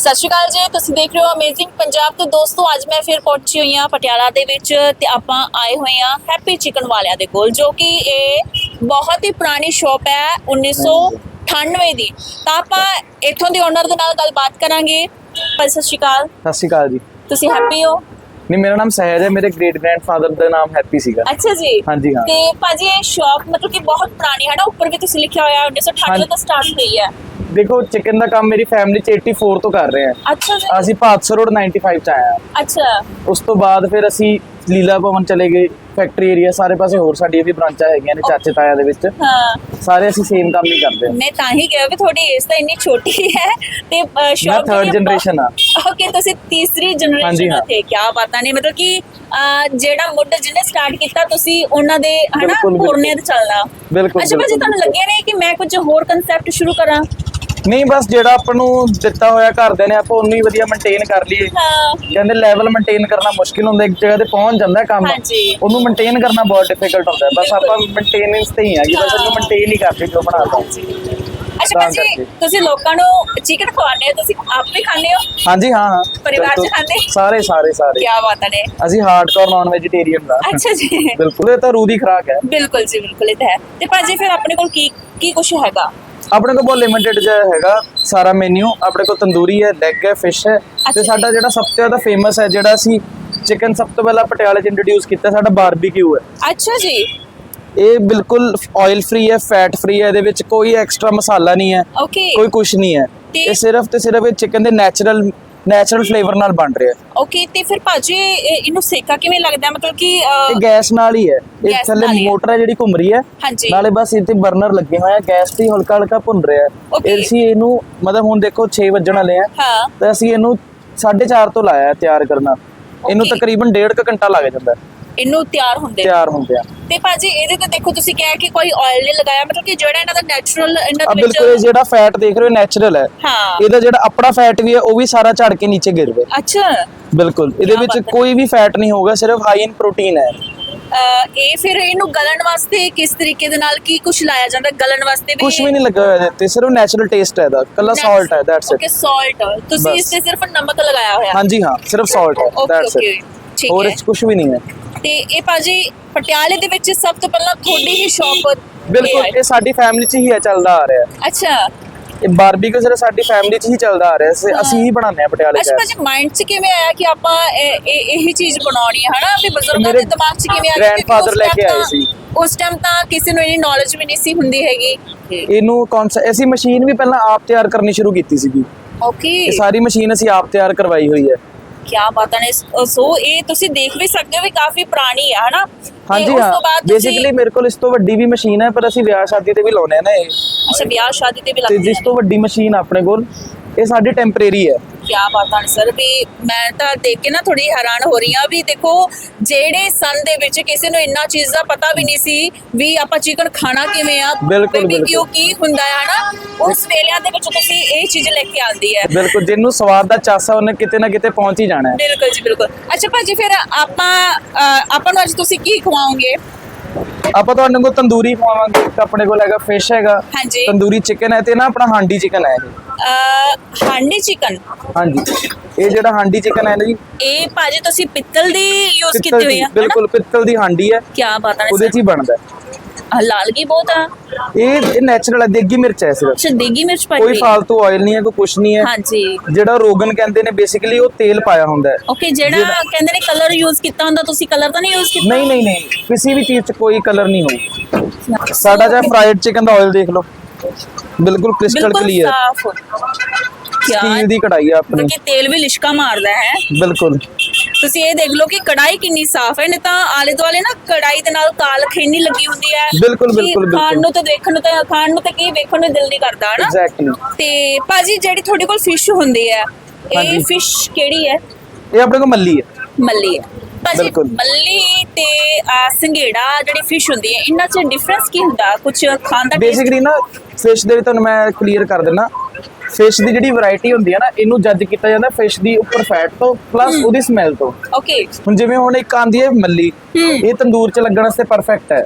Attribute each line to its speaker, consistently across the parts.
Speaker 1: ਸਤਿ ਸ਼੍ਰੀ ਅਕਾਲ ਜੀ ਤੁਸੀਂ ਦੇਖ ਰਹੇ ਹੋ ਅਮੇਜ਼ਿੰਗ ਪੰਜਾਬ ਤੋਂ ਦੋਸਤੋ ਅੱਜ ਮੈਂ ਫਿਰ ਪਹੁੰਚੀ ਹੋਈ ਹਾਂ ਪਟਿਆਲਾ ਦੇ ਵਿੱਚ ਤੇ ਆਪਾਂ ਆਏ ਹੋਏ ਹਾਂ ਹੈਪੀ ਚਿਕਨ ਵਾਲਿਆਂ ਦੇ ਕੋਲ ਜੋ ਕਿ ਇਹ ਬਹੁਤ ਹੀ ਪੁਰਾਣੀ ਸ਼ਾਪ ਹੈ 1998 ਦੀ। ਤਾਂ ਆਪਾਂ ਇੱਥੋਂ ਦੇ ਓਨਰ ਦੇ ਨਾਲ ਗੱਲਬਾਤ ਕਰਾਂਗੇ। ਭਾਈ ਸਤਿ ਸ਼੍ਰੀ ਅਕਾਲ।
Speaker 2: ਸਤਿ ਸ਼੍ਰੀ ਅਕਾਲ ਜੀ।
Speaker 1: ਤੁਸੀਂ ਹੈਪੀ ਹੋ?
Speaker 2: ਨਹੀਂ ਮੇਰਾ ਨਾਮ ਸਹਿਜ ਹੈ ਮੇਰੇ ਗ੍ਰੇਟ ਗ੍ਰੈਂਡਫਾਦਰ ਦਾ ਨਾਮ ਹੈਪੀ ਸੀਗਾ।
Speaker 1: ਅੱਛਾ ਜੀ।
Speaker 2: ਹਾਂਜੀ, ਹਾਂ।
Speaker 1: ਤੇ ਭਾਜੀ ਇਹ ਸ਼ਾਪ ਮਤਲਬ ਕਿ ਬਹੁਤ ਪੁਰਾਣੀ ਹੈ ਨਾ ਉੱਪਰ ਵੀ ਤੁਸੀਂ ਲਿਖਿਆ ਹੋਇਆ 1998
Speaker 2: ਹਾਂਜੀ।
Speaker 1: ਤੋਂ ਸਟਾਰਟ ਹੋਈ ਹੈ।
Speaker 2: ਦੇਖੋ ਚਿਕਨ ਦਾ ਕੰਮ ਮੇਰੀ ਫੈਮਿਲੀ ਚ 84 ਤੋਂ ਕਰ ਰਹੇ ਹਾਂ।
Speaker 1: ਅੱਛਾ ਜੀ।
Speaker 2: ਅਸੀਂ ਭਾਦਸਰ ਰੋਡ 95 ਚ ਹਾਂ।
Speaker 1: ਅੱਛਾ।
Speaker 2: ਉਸ ਤੋਂ ਬਾਅਦ ਫਿਰ ਅਸੀਂ ਲੀਲਾ ਭਵਨ ਚਲੇ ਗਏ ਫੈਕਟਰੀ ਏਰੀਆ ਸਾਰੇ ਪਾਸੇ ਹੋਰ ਸਾਡੀ ਵੀ ਬ੍ਰਾਂਚਾਂ ਹੈਗੀਆਂ ਨੇ ਚਾਚੇ ਤਾਇਆ ਦੇ ਵਿੱਚ।
Speaker 1: ਹਾਂ।
Speaker 2: ਸਾਰੇ ਅਸੀਂ ਸੇਮ ਕੰਮ ਹੀ ਕਰਦੇ ਹਾਂ।
Speaker 1: ਮੈਂ ਤਾਂ ਹੀ ਕਿਹਾ ਵੀ ਤੁਹਾਡੀ ਏਜ ਤਾਂ ਇੰਨੀ ਛੋਟੀ ਹੈ ਤੇ ਸ਼ੌਪ
Speaker 2: third generation ਆ।
Speaker 1: ਓਕੇ ਤੁਸੀਂ ਤੀਸਰੀ ਜਨਰੇਸ਼ਨ ਹੋ। ਤੇ ਕੀ ਬਾਤਾਂ ਨੇ। ਮਤਲਬ ਕਿ ਜਿਹੜਾ ਮੁੱਢ ਜਿਹਨੇ ਸਟਾਰਟ ਕੀਤਾ ਤੁਸੀਂ ਉਹਨਾਂ ਦੇ ਹਨਾ। ਪੁਰਨੇ ਤੇ ਚੱਲਣਾ।
Speaker 2: ਬਿਲਕੁਲ,
Speaker 1: ਅੱਛਾ ਭਾਜੀ ਤੁਹਾਨੂੰ ਲੱਗਿਆ ਨਹੀਂ ਕਿ ਮੈਂ ਕੁਝ ਹੋਰ ਕਨਸੈਪਟ ਸ਼ੁਰੂ ਕਰਾਂ?
Speaker 2: ਨਹੀਂ ਬਸ ਜਿਹੜਾ ਆਪਾਂ ਨੂੰ ਦਿੱਤਾ ਹੋਇਆ ਘਰਦਿਆਂ ਨੇ ਆਪਾਂ ਉਹਨੂੰ ਹੀ ਵਧੀਆ ਮੇਨਟੇਨ ਕਰ ਲਈਏ।
Speaker 1: ਹਾਂ।
Speaker 2: ਕਹਿੰਦੇ ਲੈਵਲ ਮੇਨਟੇਨ ਕਰਨਾ ਮੁਸ਼ਕਿਲ ਹੁੰਦਾ ਇੱਕ ਜਗ੍ਹਾ ਤੇ ਪਹੁੰਚ ਜਾਂਦਾ ਹੈ ਕੰਮ।
Speaker 1: ਹਾਂਜੀ।
Speaker 2: ਉਹਨੂੰ ਮੇਨਟੇਨ ਕਰਨਾ ਬਹੁਤ ਡਿਫਿਕਲਟ ਹੁੰਦਾ। ਹੈ ਬਸ ਆਪਾਂ ਮੇਨਟੇਨੈਂਸ ਤੇ ਹੀ ਆ ਕਿ ਬਸ ਉਹਨੂੰ ਮੇਨਟੇਨ ਹੀ ਕਰਦੇ ਜੋ ਬਣਾਤਾ
Speaker 1: ਅੱਛਾ
Speaker 2: ਤਾਂ
Speaker 1: ਭਾਜੀ
Speaker 2: ਕਰਕੇ।
Speaker 1: ਤੁਸੀਂ ਲੋਕਾਂ ਨੂੰ ਚਿਕਨ ਖਵਾਉਂਦੇ ਹੋ? ਤੁਸੀਂ ਆਪ ਵੀ ਖਾਂਦੇ ਹੋ?
Speaker 2: ਹਾਂਜੀ ਹਾਂ ਹਾਂ।
Speaker 1: ਪਰਿਵਾਰ ਚ
Speaker 2: ਬਿਲਕੁਲ।
Speaker 1: ਖਾਂਦੇ?
Speaker 2: ਸਾਰੇ ਸਾਰੇ ਸਾਰੇ।
Speaker 1: ਕੀ ਬਾਤਾਂ ਨੇ
Speaker 2: ਅਸੀਂ ਹਾਰਡਕੋਰ ਨਾਨ ਵੈਜੀਟੇਰੀਅਨ ਦਾ।
Speaker 1: ਅੱਛਾ ਜੀ।
Speaker 2: ਬਿਲਕੁਲ ਇਹ ਤਾਂ ਰੂਹ ਦੀ ਖਰਾਕ ਹੈ।
Speaker 1: ਬਿਲਕੁਲ ਜੀ ਬਿਲਕੁਲ ਇਹ ਤਾਂ ਹੈ। ਤੇ ਭਾਜੀ ਫਿਰ ਆਪਣੇ ਕੋਲ ਕੀ ਕੀ ਕੁਝ ਹੈਗਾ?
Speaker 2: ਆਪਣੇ ਕੋਲ ਬਹੁਤ ਲਿਮਿਟਿਡ ਜਿਹਾ ਹੈਗਾ ਸਾਰਾ ਮੈਨੂ ਆਪਣੇ ਕੋਲ ਤੰਦੂਰੀ ਹੈ ਲੈਗ ਹੈ ਫਿਸ਼ ਹੈ। ਤੇ। ਸਾਡਾ ਜਿਹੜਾ ਸਭ ਤੋਂ ਜ਼ਿਆਦਾ ਫੇਮਸ ਹੈ ਜਿਹੜਾ ਅਸੀਂ ਚਿਕਨ ਸਭ ਤੋਂ ਪਹਿਲਾਂ ਪਟਿਆਲੇ 'ਚ ਇੰਟਰੋਡਿਊਸ ਕੀਤਾ ਸਾਡਾ ਬਾਰਬੀਕਿਊ ਹੈ।
Speaker 1: ਅੱਛਾ ਜੀ।
Speaker 2: ਇਹ ਬਿਲਕੁਲ ਆਇਲ ਫ੍ਰੀ ਹੈ ਫੈਟ ਫ੍ਰੀ ਹੈ ਇਹਦੇ ਵਿੱਚ ਕੋਈ ਐਕਸਟਰਾ ਮਸਾਲਾ ਨਹੀਂ ਹੈ ਕੋਈ ਕੁਝ ਨਹੀਂ ਹੈ। ਇਹ ਸਿਰਫ ਤੇ ਸਿਰਫ ਇਹ ਚਿਕਨ ਦੇ ਨੈਚੁਰਲ ਨੈਚੁਰਲ ਫਲੇਵਰ ਨਾਲ ਬਣ ਰਿਹਾ। ਹੈ
Speaker 1: ਓਕੇ ਤੇ ਫਿਰ ਭਾਜੀ ਇਹ- ਇਹਨੂੰ ਸੇਕਾ ਕਿਵੇਂ ਲੱਗਦਾ? ਹੈ? ਮਤਲਬ ਕਿ ਅਹ,
Speaker 2: ਇਹ ਗੈਸ ਨਾਲ ਹੀ ਹੈ। ਇਹ
Speaker 1: ਗੈਸ
Speaker 2: ਥੱਲੇ
Speaker 1: ਨਾਲ ਹੀ ਹੈ।
Speaker 2: ਮੋਟਰ ਹੈ ਜਿਹੜੀ ਘੁੰਮ ਰਹੀ ਹੈ।
Speaker 1: ਹਾਂਜੀ।
Speaker 2: ਨਾਲੇ ਬਸ ਇੱਥੇ ਬਰਨਰ ਲੱਗੇ ਹੋਏ ਆ। ਗੈਸ ਤੇ ਹੀ ਹਲਕਾ ਹਲਕਾ ਭੁੰਨ ਰਿਹਾ
Speaker 1: Okay.
Speaker 2: ਹੈ ਅਸੀਂ ਇਹਨੂੰ ਮਤਲਬ ਹੁਣ ਦੇਖੋ 6 ਵੱਜਣ ਵਾਲੇ ਆ।
Speaker 1: ਹਾਂ।
Speaker 2: ਤੇ ਅਸੀਂ ਇਹਨੂੰ 4:30 ਤੋਂ ਲਾਇਆ ਹੈ ਤਿਆਰ ਕਰਨਾ। ਇਹਨੂੰ
Speaker 1: Okay.
Speaker 2: ਤਕਰੀਬਨ 1.5 ਘੰਟਾ ਲੱਗ ਜਾਂਦਾ ਹੈ।
Speaker 1: ਇਹਨੂੰ ਤਿਆਰ ਹੁੰਦੇ
Speaker 2: ਤਿਆਰ ਹੁੰਦੇ ਆ।
Speaker 1: ਤੇ ਭਾਜੀ ਇਹਦੇ ਤੇ ਦੇਖੋ ਤੁਸੀਂ ਕਿਹਾ ਕਿ ਕੋਈ ਆਇਲ ਨਹੀਂ ਲਗਾਇਆ ਮਤਲਬ ਕਿ ਜਿਹੜਾ ਇਹਨਾਂ ਦਾ ਨੈਚੁਰਲ ਇਹਨਾਂ
Speaker 2: ਆ
Speaker 1: ਦੇ
Speaker 2: ਬਿਲਕੁਲ ਇਹ
Speaker 1: ਵਿੱਚ
Speaker 2: ਜਿਹੜਾ ਫੈਟ ਦੇਖ ਰਹੇ ਹੋ ਨੈਚੁਰਲ ਹੈ।
Speaker 1: ਹਾਂ।
Speaker 2: ਇਹਦਾ ਜਿਹੜਾ ਆਪਣਾ ਫੈਟ ਵੀ ਹੈ ਉਹ ਵੀ ਸਾਰਾ ਝੜ ਕੇ ਨੀਚੇ ਗਿਰ ਰਿਹਾ।
Speaker 1: ਅੱਛਾ।
Speaker 2: ਬਿਲਕੁਲ ਇਹਦੇ
Speaker 1: ਕਿਆ
Speaker 2: ਵਿੱਚ
Speaker 1: ਬਾਤ ਹੈ।
Speaker 2: ਕੋਈ ਵੀ ਫੈਟ ਨਹੀਂ ਹੋਗਾ ਸਿਰਫ ਹਾਈ ਇਨ ਪ੍ਰੋਟੀਨ ਹੈ।
Speaker 1: ਅਹ, ਇਹ ਫਿਰ ਇਹਨੂੰ ਗਲਣ ਵਾਸਤੇ ਕਿਸ ਤਰੀਕੇ ਦੇ ਨਾਲ ਕੀ ਕੁਝ ਲਾਇਆ ਜਾਂਦਾ ਗਲਣ ਵਾਸਤੇ ਵੀ?
Speaker 2: ਕੁਝ ਵੀ ਨਹੀਂ ਲੱਗਾ ਹੋਇਆ ਇਹਦੇ ਤੇ ਸਿਰਫ ਨੈਚੁਰਲ ਟੇਸਟ ਹੈ ਇਹਦਾ। ਕੱਲਾ ਸਾਲਟ ਹੈ ਦੈਟਸ
Speaker 1: ਓਕੇ
Speaker 2: ਇਟ
Speaker 1: ਸਾਲਟ ਤੁਸੀਂ
Speaker 2: ਬਸ।
Speaker 1: ਇਸ ਤੇ ਸਿਰਫ ਨਮਕ ਲਗਾਇਆ ਹੋਇਆ।
Speaker 2: ਹਾਂਜੀ ਹਾਂ ਸਿਰਫ ਸਾਲਟ ਹੈ
Speaker 1: ਓਕੇ
Speaker 2: ਦੈਟਸ
Speaker 1: ਓਕੇ
Speaker 2: ਇਟ
Speaker 1: ਠੀਕ
Speaker 2: ਹੋਰ
Speaker 1: ਹੈ।
Speaker 2: ਇਸ ਕੁਝ ਵੀ ਨਹੀਂ ਹੈ।
Speaker 1: ਤੇ ਇਹ ਭਾਜੀ ਪਟਿਆਲੇ ਦੇ ਵਿੱਚ ਸਭ ਤੋਂ ਪਹਿਲਾਂ ਤੁਹਾਡੀ ਹੀ ਸ਼ਾਪ
Speaker 2: ਬਿਲਕੁਲ ਇਹ ਸਾਡੀ ਫੈਮਿਲੀ 'ਚ ਹੀ ਚੱਲਦਾ ਆ ਰਿਹਾ।
Speaker 1: ਅੱਛਾ।
Speaker 2: ਇਹ ਬਾਰਬੀਕਿਊ ਸਿਰਫ ਸਾਡੀ ਫੈਮਿਲੀ 'ਚ ਹੀ ਚੱਲਦਾ ਆ ਰਿਹਾ ਹੈ ਅਸੀਂ ਹੀ ਬਣਾਉਂਦੇ ਆ ਪਟਿਆਲੇ 'ਚ
Speaker 1: ਅੱਛਾ ਭਾਜੀ ਮਾਈਂਡ 'ਚ ਕਿਵੇਂ ਆਇਆ ਕਿ ਆਪਾਂ ਇਹ ਇਹ- ਚੀਜ਼ ਬਣਾਉਣੀ ਹੈ ਹਨਾ? ਵੀ ਬਜ਼ੁਰਗਾਂ ਦੇ ਦਿਮਾਗ 'ਚ ਕਿਵੇਂ
Speaker 2: grandfather
Speaker 1: ਉਸ
Speaker 2: ਲੈ ਕੇ ਆਏ ਸੀ।
Speaker 1: ਉਸ ਟਾਈਮ ਤਾਂ ਕਿਸੇ ਨੂੰ ਇਹਨੀ ਨੌਲੇਜ ਵੀ ਨਹੀਂ ਸੀ ਹੁੰਦੀ ਹੈਗੀ।
Speaker 2: ਇਹਨੂੰ ਕੌਨਸੈਪਟ ਅਸੀਂ ਮਸ਼ੀਨ ਵੀ ਪਹਿਲਾਂ ਆਪ ਤਿਆਰ ਕਰਨੀ ਸ਼ੁਰੂ ਕੀਤੀ ਸੀਗੀ।
Speaker 1: ਓਕੇ
Speaker 2: ਇਹ ਸਾਰੀ ਮਸ਼ੀਨ ਅਸੀਂ ਆਪ ਤਿਆਰ ਕਰਵਾਈ ਹੋਈ ਹੈ।
Speaker 1: ਕੀ ਬਾਤਾਂ ਨੇ। ਸ- ਇਹ ਤੁਸੀਂ ਦੇਖ ਵੀ ਸਕਦੇ ਹੋ ਵੀ ਕਾਫੀ ਪੁਰਾਣੀ ਹੈ ਹਨਾ? ਤੇ
Speaker 2: ਹਾਂਜੀ ਹਾਂ।
Speaker 1: ਤੋਂ
Speaker 2: ਬੇਸਿਕਲੀ ਮੇਰੇ ਕੋਲ ਇਸ ਤੋਂ ਵੱਡੀ ਵੀ ਮਸ਼ੀਨ ਹੈ ਪਰ ਅਸੀਂ ਵਿਆਹ ਸ਼ਾਦੀ ਤੇ ਵੀ ਲਾਉਨੇ ਆ ਨਾ ਇਹ।
Speaker 1: ਅੱਛਾ ਵਿਆਹ ਸ਼ਾਦੀ ਤੇ ਵੀ
Speaker 2: ਤੇ
Speaker 1: ਲੱਗਦੀ
Speaker 2: ਜਿਸ ਤੋਂ ਵੱਡੀ ਮਸ਼ੀਨ ਆਪਣੇ ਕੋਲ ਇਹ ਸਾਡੀ ਟੈਂਪਰੇਰੀ ਹੈ।
Speaker 1: ਕੀ ਬਾਤਾਂ ਨੇ ਸਰ ਵੀ ਮੈਂ ਤਾਂ ਦੇਖ ਕੇ ਨਾ ਥੋੜੀ ਹੈਰਾਨ ਹੋ ਰਹੀ ਹਾਂ ਵੀ ਦੇਖੋ ਜਿਹੜੇ ਸਨ ਦੇ ਵਿੱਚ ਕਿਸੇ ਨੂੰ ਇੰਨਾ ਚੀਜ਼ ਦਾ ਪਤਾ ਵੀ ਨਹੀਂ ਸੀ ਵੀ ਆਪਾਂ ਚਿਕਨ ਖਾਣਾ ਕਿਵੇਂ ਆ
Speaker 2: ਬਿਲਕੁਲ,
Speaker 1: BBQ ਕੀ ਹੁੰਦਾ ਹੈ ਹਨਾ? ਉਸ ਵੇਲਿਆਂ ਦੇ ਵਿੱਚ ਤੁਸੀਂ ਇਹ ਚੀਜ਼ ਲੈ ਕੇ ਆਂਦੀ ਹੈ।
Speaker 2: ਬਿਲਕੁਲ ਜਿਹਨੂੰ ਸਵਾਦ ਦਾ ਚਾਸਾ ਉਹਨੇ ਕਿਤੇ ਨਾ ਕਿਤੇ ਪਹੁੰਚ ਹੀ ਜਾਣਾ ਹੈ।
Speaker 1: ਬਿਲਕੁਲ ਜੀ ਬਿਲਕੁਲ। ਅੱਛਾ ਭਾਜੀ ਫਿਰ ਆਪਾਂ ਆਪਾਂ ਨੂੰ ਅੱਜ ਤੁਸੀਂ ਕੀ ਖਵਾਓਗੇ?
Speaker 2: ਆਪਾਂ ਤੁਹਾਨੂੰ ਕੋ ਤੰਦੂਰੀ ਖਵਾਵਾਂਗੇ ਇੱਕ ਆਪਣੇ ਕੋਲ ਹੈਗਾ ਫਿਸ਼ ਹੈਗਾ
Speaker 1: ਹਾਂਜੀ।
Speaker 2: ਤੰਦੂਰੀ ਚਿਕਨ ਹੈ ਤੇ ਨਾ ਆਪਣਾ ਹਾਂਡੀ ਚਿਕਨ ਹੈ ਇਹ।
Speaker 1: ਅਹ, ਹਾਂਡੀ ਚਿਕਨ
Speaker 2: ਹਾਂਜੀ। ਇਹ ਜਿਹੜਾ ਹਾਂਡੀ ਚਿਕਨ ਹੈ ਨਾ ਜੀ
Speaker 1: ਇਹ ਭਾਜੀ ਤੁਸੀਂ ਪਿੱਤਲ ਦੀ ਯੂਜ਼ ਕੀਤੀ ਹੋਈ
Speaker 2: ਦੀ
Speaker 1: ਆ
Speaker 2: ਬਿਲਕੁਲ ਪਿੱਤਲ ਦੀ ਹਾਂਡੀ ਹੈ।
Speaker 1: ਕੀ ਬਾਤਾਂ ਨੇ
Speaker 2: ਉਹਦੇ 'ਚ ਹੀ ਬਣਦਾ ਹੈ।
Speaker 1: ਸਰ ਲਾਲਗੀ ਬਹੁਤ ਆ।
Speaker 2: ਇਹ ਨੈਚੁਰਲ ਹੈ ਦੇਗੀ ਮਿਰਚ ਹੈ ਸਿਰਫ।
Speaker 1: ਅੱਛਾ ਦੇਗੀ ਮਿਰਚ ਪਾਈ
Speaker 2: ਕੋਈ
Speaker 1: ਹੋਈ।
Speaker 2: ਫਾਲਤੂ ਆਇਲ ਨਹੀਂ ਹੈ ਕੋਈ ਕੁਛ ਨਹੀਂ ਹੈ।
Speaker 1: ਹਾਂਜੀ।
Speaker 2: ਜਿਹੜਾ ਰੋਗਨ ਕਹਿੰਦੇ ਨੇ ਬੇਸਿਕਲੀ ਉਹ ਤੇਲ ਪਾਇਆ ਹੁੰਦਾ ਹੈ।
Speaker 1: ਓਕੇ ਜਿਹੜਾ ਕਹਿੰਦੇ ਨੇ ਕਲਰ ਯੂਜ਼ ਕੀਤਾ ਹੁੰਦਾ ਤੁਸੀਂ ਕਲਰ ਤਾਂ ਨਹੀਂ ਯੂਜ਼ ਕੀਤਾ?
Speaker 2: ਨਹੀਂ ਨਹੀਂ ਨਹੀਂ। ਕਿਸੇ ਵੀ ਚੀਜ਼ 'ਚ ਕੋਈ ਕਲਰ ਨਹੀਂ ਹੋਊ ਸਾਡਾ ਜਿਹਾ ਫਰਾਈਡ ਚਿਕਨ ਦਾ ਆਇਲ ਦੇਖ ਲਓ। ਬਿਲਕੁਲ ਕ੍ਰਿਸਟਲ
Speaker 1: ਬਿਲਕੁਲ
Speaker 2: ਕਲੀਅਰ
Speaker 1: ਸਾਫ਼।
Speaker 2: ਸਟੀਲ ਦੀ ਕੜਾਈ ਆ ਆਪਣੀ।
Speaker 1: ਕਿ ਤੇਲ ਵੀ ਲਿਸ਼ਕਾ ਮਾਰਦਾ ਹੈ।
Speaker 2: ਬਿਲਕੁਲ।
Speaker 1: ਤੁਸੀਂ ਇਹ ਦੇਖ ਲਓ ਕਿ ਕੜਾਈ ਕਿੰਨੀ ਸਾਫ਼ ਹੈ ਨਹੀਂ ਤਾਂ ਆਲੇ ਦੁਆਲੇ ਨਾ ਕੜਾਈ ਦੇ ਨਾਲ ਕਾਲ ਖੇਨੀ ਲੱਗੀ ਹੁੰਦੀ ਹੈ।
Speaker 2: ਬਿਲਕੁਲ, ਬਿਲਕੁਲ,
Speaker 1: ਖਾਣ। ਨੂੰ ਤੇ ਦੇਖਣ ਨੂੰ ਤਾਂ ਖਾਣ ਨੂੰ ਤਾਂ ਕੀ ਵੇਖਣ ਨੂੰ ਦਿਲ ਨਹੀਂ ਕਰਦਾ ਹਨਾ?
Speaker 2: ਐਗਜ਼ੈਕਟਲੀ
Speaker 1: ਤੇ ਭਾਜੀ ਜਿਹੜੀ ਤੁਹਾਡੇ ਕੋਲ ਫਿਸ਼ ਹੁੰਦੀ ਹੈ ਇਹ। ਫਿਸ਼ ਕਿਹੜੀ ਹੈ?
Speaker 2: ਇਹ ਆਪਣੇ ਕੋਲ ਮੱਲੀ ਹੈ।
Speaker 1: ਮੱਲੀ ਹੈ। ਭਾਜੀ
Speaker 2: ਬਿਲਕੁਲ।
Speaker 1: ਮੱਲੀ ਤੇ ਸੰਘੇੜਾ ਜਿਹੜੀ ਫਿਸ਼ ਹੁੰਦੀ ਹੈ ਇਹਨਾਂ 'ਚ ਡਿਫਰੈਂਸ ਕੀ ਹੁੰਦਾ? ਕੁਝ ਖਾਣ ਦਾ?
Speaker 2: ਬੇਸਿਕਲੀ ਨਾ ਫਿਸ਼ ਦੇ ਵੀ ਤੁਹਾਨੂੰ ਮੈਂ ਕਲੀਅਰ ਕਰ ਦਿੰਦਾ ਫਿਸ਼ ਦੀ ਜਿਹੜੀ ਵੈਰਾਈਟੀ ਹੁੰਦੀ ਹੈ ਨਾ ਇਹਨੂੰ ਜੱਜ ਕੀਤਾ ਜਾਂਦਾ ਫਿਸ਼ ਦੀ ਉੱਪਰ ਫੈਟ ਤੋਂ ਪਲੱਸ ਉਹਦੀ ਸਮੈਲ ਤੋਂ।
Speaker 1: ਓਕੇ
Speaker 2: ਹੁਣ ਜਿਵੇਂ ਹੁਣ ਇੱਕ ਆਂਦੀ ਹੈ ਮੱਲੀ ਇਹ ਤੰਦੂਰ 'ਚ ਲੱਗਣ ਵਾਸਤੇ ਪਰਫੈਕਟ ਹੈ।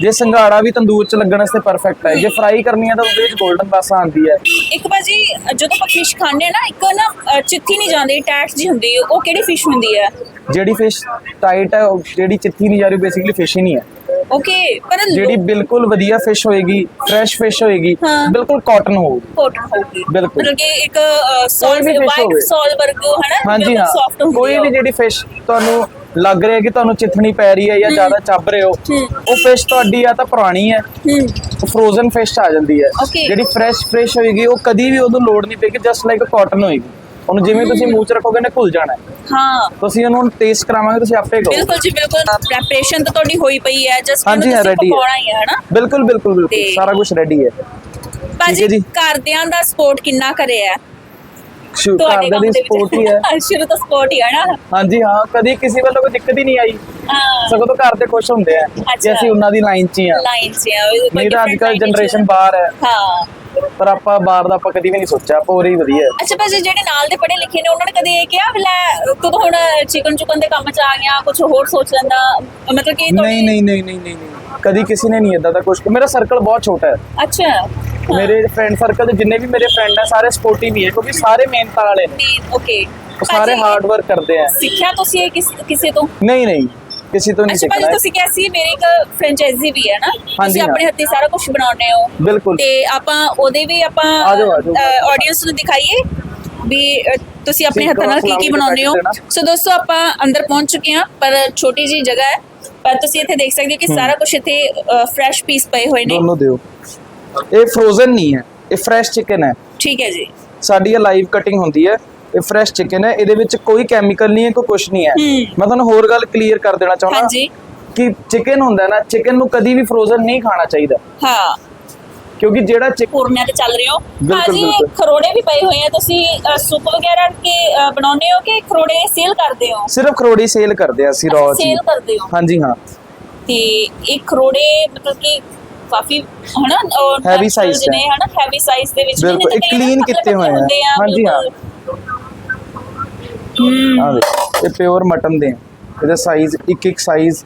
Speaker 2: ਜੇ ਸੰਘਾੜਾ ਵੀ ਤੰਦੂਰ 'ਚ ਲੱਗਣ ਵਾਸਤੇ ਪਰਫੈਕਟ ਹੈ। ਜੇ ਫਰਾਈ ਕਰਨੀ ਹੈ ਤਾਂ ਉਹਦੇ ਵਿੱਚ 골ਡਨ ਬਾਸਾ ਆਂਦੀ ਹੈ।
Speaker 1: ਇੱਕ ਭਾਜੀ ਜਦੋਂ ਆਪਾਂ ਫਿਸ਼ ਖਾਂਦੇ ਆ ਨਾ ਇੱਕ ਨਾ ਚਿੱਥੀ ਨਹੀਂ ਜਾਂਦੀ ਟੈਟ ਜੀ ਹੁੰਦੀ ਉਹ ਕਿਹੜੀ ਫਿਸ਼ ਹੁੰਦੀ ਹੈ?
Speaker 2: ਜਿਹੜੀ ਫਿਸ਼ ਟਾਈਟ ਹੈ ਜਿਹੜੀ ਚਿੱਠੀ ਨਹੀਂ ਜਾ ਰਹੀ ਬੇਸਿਕਲੀ ਫਿਸ਼ ਹੀ ਨਹੀਂ ਹੈ।
Speaker 1: ਓਕੇ ਪਰ
Speaker 2: ਜਿਹੜੀ ਬਿਲਕੁਲ ਵਧੀਆ ਫਿਸ਼ ਹੋਏਗੀ ਫਰੈਸ਼ ਫਿਸ਼ ਹੋਏਗੀ
Speaker 1: ਹਾਂ।
Speaker 2: ਬਿਲਕੁਲ ਕਾਟਨ ਹੋਊਗੀ
Speaker 1: ਕੋਟਨ ਹੋਊਗੀ
Speaker 2: ਬਿਲਕੁਲ।
Speaker 1: ਮਤਲਬ ਕਿ ਇੱਕ ਸੌਲ
Speaker 2: ਵੀ fish
Speaker 1: ਵਾਈਟ
Speaker 2: ਹੋਵੇ।
Speaker 1: ਸੌਲ ਵਰਗੋ ਹੈ ਨਾ
Speaker 2: ਹਾਂਜੀ ਹਾਂ
Speaker 1: ਸੌਫਟ ਹੁੰਦੀ
Speaker 2: ਕੋਈ
Speaker 1: ਹੈ
Speaker 2: ਵੀ ਜਿਹੜੀ ਫਿਸ਼ ਤੁਹਾਨੂੰ ਲੱਗ ਰਿਹਾ ਕਿ ਤੁਹਾਨੂੰ ਚਿੱਥਣੀ ਪੈ ਰਹੀ ਹੈ ਜਾਂ ਜ਼ਿਆਦਾ ਚੱਬ ਰਹੇ ਹੋ
Speaker 1: ਹੂੰ।
Speaker 2: ਉਹ ਫਿਸ਼ ਤੁਹਾਡੀ ਆ ਤਾਂ ਪੁਰਾਣੀ ਹੈ
Speaker 1: ਹੂੰ
Speaker 2: ਉਹ ਫਰੋਜ਼ਨ ਫਿਸ਼ ਆ ਜਾਂਦੀ ਹੈ
Speaker 1: Okay.
Speaker 2: ਜਿਹੜੀ ਫਰੈਸ਼ ਫਰੈਸ਼ ਹੋਏਗੀ ਉਹ ਕਦੀ ਵੀ ਉਹਨੂੰ ਲੋੜ ਨਹੀਂ ਪਏਗੀ ਜਸਟ ਲਾਈਕ ਕਾਟਨ ਹੋਏਗੀ ਉਹਨੂੰ ਜਿਵੇਂ ਤੁਸੀਂ ਮੂੰਹ ਚ ਰੱਖੋਗੇ ਨਾ ਘੁਲ ਜਾਣਾ ਹੈ।
Speaker 1: ਹਾਂ।
Speaker 2: ਤੁਸੀਂ ਉਹਨੂੰ ਟੇਸਟ ਕਰਾਵਾਂਗੇ ਤੁਸੀਂ ਆਪੇ ਕਹੋ
Speaker 1: ਬਿਲਕੁਲ ਜੀ ਬਿਲਕੁਲ। ਪ੍ਰੈਪਰੇਸ਼ਨ ਤਾਂ ਤੁਹਾਡੀ ਹੋਈ ਪਈ ਹੈ ਜਸਟ
Speaker 2: ਹਾਂਜੀ, ਹਾਂ, ready ਹੈ।
Speaker 1: ਪਕਾਉਣਾ ਹੀ ਹੈ ਹਨਾ?
Speaker 2: ਬਿਲਕੁਲ ਬਿਲਕੁਲ ਬਿਲਕੁਲ।
Speaker 1: ਤੇ-
Speaker 2: ਸਾਰਾ ਕੁਝ ਰੈਡੀ ਹੈ।
Speaker 1: ਭਾਜੀ
Speaker 2: ਜੀ।
Speaker 1: ਘਰਦਿਆਂ ਦਾ ਸਪੋਰਟ ਕਿੰਨਾ ਕਰਿਆ
Speaker 2: ਸ਼ੁਰੂ
Speaker 1: ਤੁਹਾਡੇ
Speaker 2: ਕਰਦੇ
Speaker 1: ਕੰਮ
Speaker 2: ਦੀ
Speaker 1: ਦੇ
Speaker 2: ਸਪੋਰਟ ਹੀ ਹੈ।
Speaker 1: ਸ਼ੁਰੂ ਤੋਂ ਸਪੋਰਟ ਹੀ ਹੈ ਨਾ।
Speaker 2: ਹਾਂਜੀ ਹਾਂ। ਕਦੀ ਕਿਸੇ ਵੱਲੋਂ ਕੋਈ ਦਿੱਕਤ ਹੀ ਨਹੀਂ ਆਈ।
Speaker 1: ਹਾਂ।
Speaker 2: ਸਗੋਂ ਤਾਂ ਘਰ ਤੇ ਖੁਸ਼ ਹੁੰਦੇ ਆ ਕਿ
Speaker 1: ਅੱਛਾ।
Speaker 2: ਅਸੀਂ ਉਹਨਾਂ ਦੀ ਲਾਈਨ 'ਚ ਹੀ ਆ
Speaker 1: ਲਾਈਨ ਉਹ
Speaker 2: ਨਹੀਂ ਤਾਂ ਅੱਜ ਕੱਲ ਜਨਰੇਸ਼ਨ ਬਾਹਰ ਹੈ।
Speaker 1: ਹਾਂ।
Speaker 2: ਪਰ ਆਪਾਂ ਬਾਹਰ ਦਾ ਆਪਾਂ ਕਦੀ ਵੀ ਨਹੀਂ ਸੋਚਿਆ ਆਪਾਂ ਉਰੇ ਹੀ ਵਧੀਆ।
Speaker 1: ਅੱਛਾ ਭਾਜੀ ਜਿਹੜੇ ਨਾਲ ਦੇ ਪੜ੍ਹੇ ਲਿਖੇ ਨੇ ਉਹਨਾਂ ਨੇ ਕਦੇ ਇਹ ਕਿਹਾ ਵੀ ਲੈ ਤੂੰ ਤਾਂ ਹੁਣ ਚਿਕਨ ਚੁਕਨ ਦੇ ਕੰਮ ਚ ਆ ਗਿਆ ਕੁਝ ਹੋਰ ਸੋਚ ਲੈਂਦਾ? ਮਤਲਬ ਕਿ ਤੁਹਾਡੀ-
Speaker 2: ਨਹੀਂ ਨਹੀਂ ਨਹੀਂ ਨਹੀਂ ਨਹੀਂ ਕਦੀ ਕਿਸੇ ਨੇ ਨਹੀਂ ਇਦਾਂ ਦਾ ਕੁਝ ਮੇਰਾ ਸਰਕਲ ਬਹੁਤ ਛੋਟਾ ਹੈ।
Speaker 1: ਅੱਛਾ।
Speaker 2: ਮੇਰੇ ਫਰੈਂਡ ਸਰਕਲ ਦੇ ਜਿੰਨੇ ਵੀ ਮੇਰੇ ਫਰੈਂਡ ਹੈ ਸਾਰੇ ਸਪੋਰਟਿਵ ਹੀ ਹੈ ਕਿਉਂਕਿ ਸਾਰੇ ਮਿਹਨਤਾਂ ਵਾਲੇ ਨੇ।
Speaker 1: ਓਕੇ
Speaker 2: ਸਾਰੇ ਹਾਰਡ ਵਰਕ ਕਰਦੇ ਆ।
Speaker 1: ਸਿੱਖਿਆ ਤੁਸੀਂ ਇਹ ਕਿਸ ਕਿਸੇ ਤੋਂ?
Speaker 2: ਨਹੀਂ ਨਹੀਂ। ਕਿਸੇ ਤੋਂ ਨਹੀਂ
Speaker 1: ਅੱਛਾ ਭਾਜੀ
Speaker 2: ਸਿੱਖਣਾ ਹੈ।
Speaker 1: ਤੁਸੀਂ ਕਿਹਾ ਸੀ ਮੇਰੀ ਇੱਕ ਫਰੈਂਚਾਈਜ਼ੀ ਵੀ ਹੈ ਨਾ? ਤੁਸੀਂ। ਆਪਣੇ ਹੱਥੀਂ ਸਾਰਾ ਕੁਝ ਬਣਾਉਂਦੇ ਹੋ।
Speaker 2: ਬਿਲਕੁਲ।
Speaker 1: ਤੇ ਆਪਾਂ ਉਹਦੇ ਵੀ ਆਪਾਂ। ਆਡੀਅנס ਨੂੰ ਦਿਖਾਈਏ ਵੀ ਤੁਸੀਂ ਆਪਣੇ ਹੱਥਾਂ ਨਾਲ ਕੀ ਕੀ ਬਣਾਉਂਦੇ ਹੋ। ਸੋ ਦੋਸਤੋ ਆਪਾਂ ਅੰਦਰ ਪਹੁੰਚ ਚੁੱਕੇ ਹਾਂ ਪਰ ਛੋਟੀ ਜੀ ਜਗ੍ਹਾ ਹੈ। ਪਰ ਤੁਸੀਂ ਇੱਥੇ ਦੇਖ ਸਕਦੇ ਹੋ ਕਿ ਸਾਰਾ ਕੁਝ ਇੱਥੇ ਫਰੈਸ਼ ਪੀਸ ਪਏ ਹੋਏ ਨੇ।
Speaker 2: ਦੋਨੋਂ ਦਿਓ। ਇਹ ਫਰੋਜ਼ਨ ਨਹੀਂ ਹੈ ਇਹ ਫਰੈਸ਼ ਚਿਕਨ ਹੈ।
Speaker 1: ਠੀਕ ਹੈ ਜੀ।
Speaker 2: ਸਾਡੀ ਇਹ ਲਾਈਵ ਕਟਿੰਗ ਹੁੰਦੀ ਹੈ। ਇਹ ਫਰੈਸ਼ ਚਿਕਨ ਹੈ। ਇਹਦੇ ਵਿੱਚ ਕੋਈ ਕੈਮੀਕਲ ਨਹੀਂ ਹੈ ਕੋਈ ਕੁਝ ਨਹੀਂ ਹੈ। ਮੈਂ ਤੁਹਾਨੂੰ ਹੋਰ ਗੱਲ ਕਲੀਅਰ ਕਰ ਦੇਣਾ ਚਾਹੁੰਦਾ। ਕਿ ਚਿਕਨ ਹੁੰਦਾ ਨਾ ਚਿਕਨ ਨੂੰ ਕਦੀ ਵੀ ਫਰੋਜ਼ਨ ਨਹੀਂ ਖਾਣਾ ਚਾਹੀਦਾ।
Speaker 1: ਹਾਂ।
Speaker 2: ਕਿਉਂਕਿ ਜਿਹੜਾ ਚਿਕਨ
Speaker 1: ਪੂਰਨਿਆਂ ਤੇ ਚੱਲ ਰਹੇ ਹੋ। ਭਾਜੀ। ਖਰੋੜੇ ਵੀ ਪਏ ਹੋਏ ਆ। ਤੁਸੀਂ ਸੁੱਕ ਵਗੈਰਾ ਕੇ ਅ, ਬਣਾਉਂਦੇ ਹੋ ਕਿ ਖਰੋੜੇ ਸੇਲ ਕਰਦੇ ਹੋ?
Speaker 2: ਸਿਰਫ ਖਰੋੜੀ ਸੇਲ ਕਰਦੇ ਆ ਅਸੀਂ ਰॉ ਜੀ
Speaker 1: ਸੇਲ ਕਰਦੇ ਹੋ?
Speaker 2: ਹਾਂਜੀ ਹਾਂ।
Speaker 1: ਤੇ ਇਹ ਖਰੋੜੇ ਮਤਲਬ ਕਿ ਕਾਫੀ ਹਨਾ ਨੇ ਹਨਾ ਹੈਵੀ ਸਾਈਜ਼ ਦੇ ਵਿੱਚ ਨਾ
Speaker 2: clean
Speaker 1: ਪਤਲੇ
Speaker 2: ਕੀਤੇ ਹੋਏ ਆ। ਹਾਂਜੀ, ਹਾਂ। ਆ ਇਹ ਪਿਓਰ ਮਟਨ ਦੇ ਆ। ਇਹਦਾ ਸਾਈਜ਼ ਇੱਕ ਇੱਕ ਸਾਈਜ਼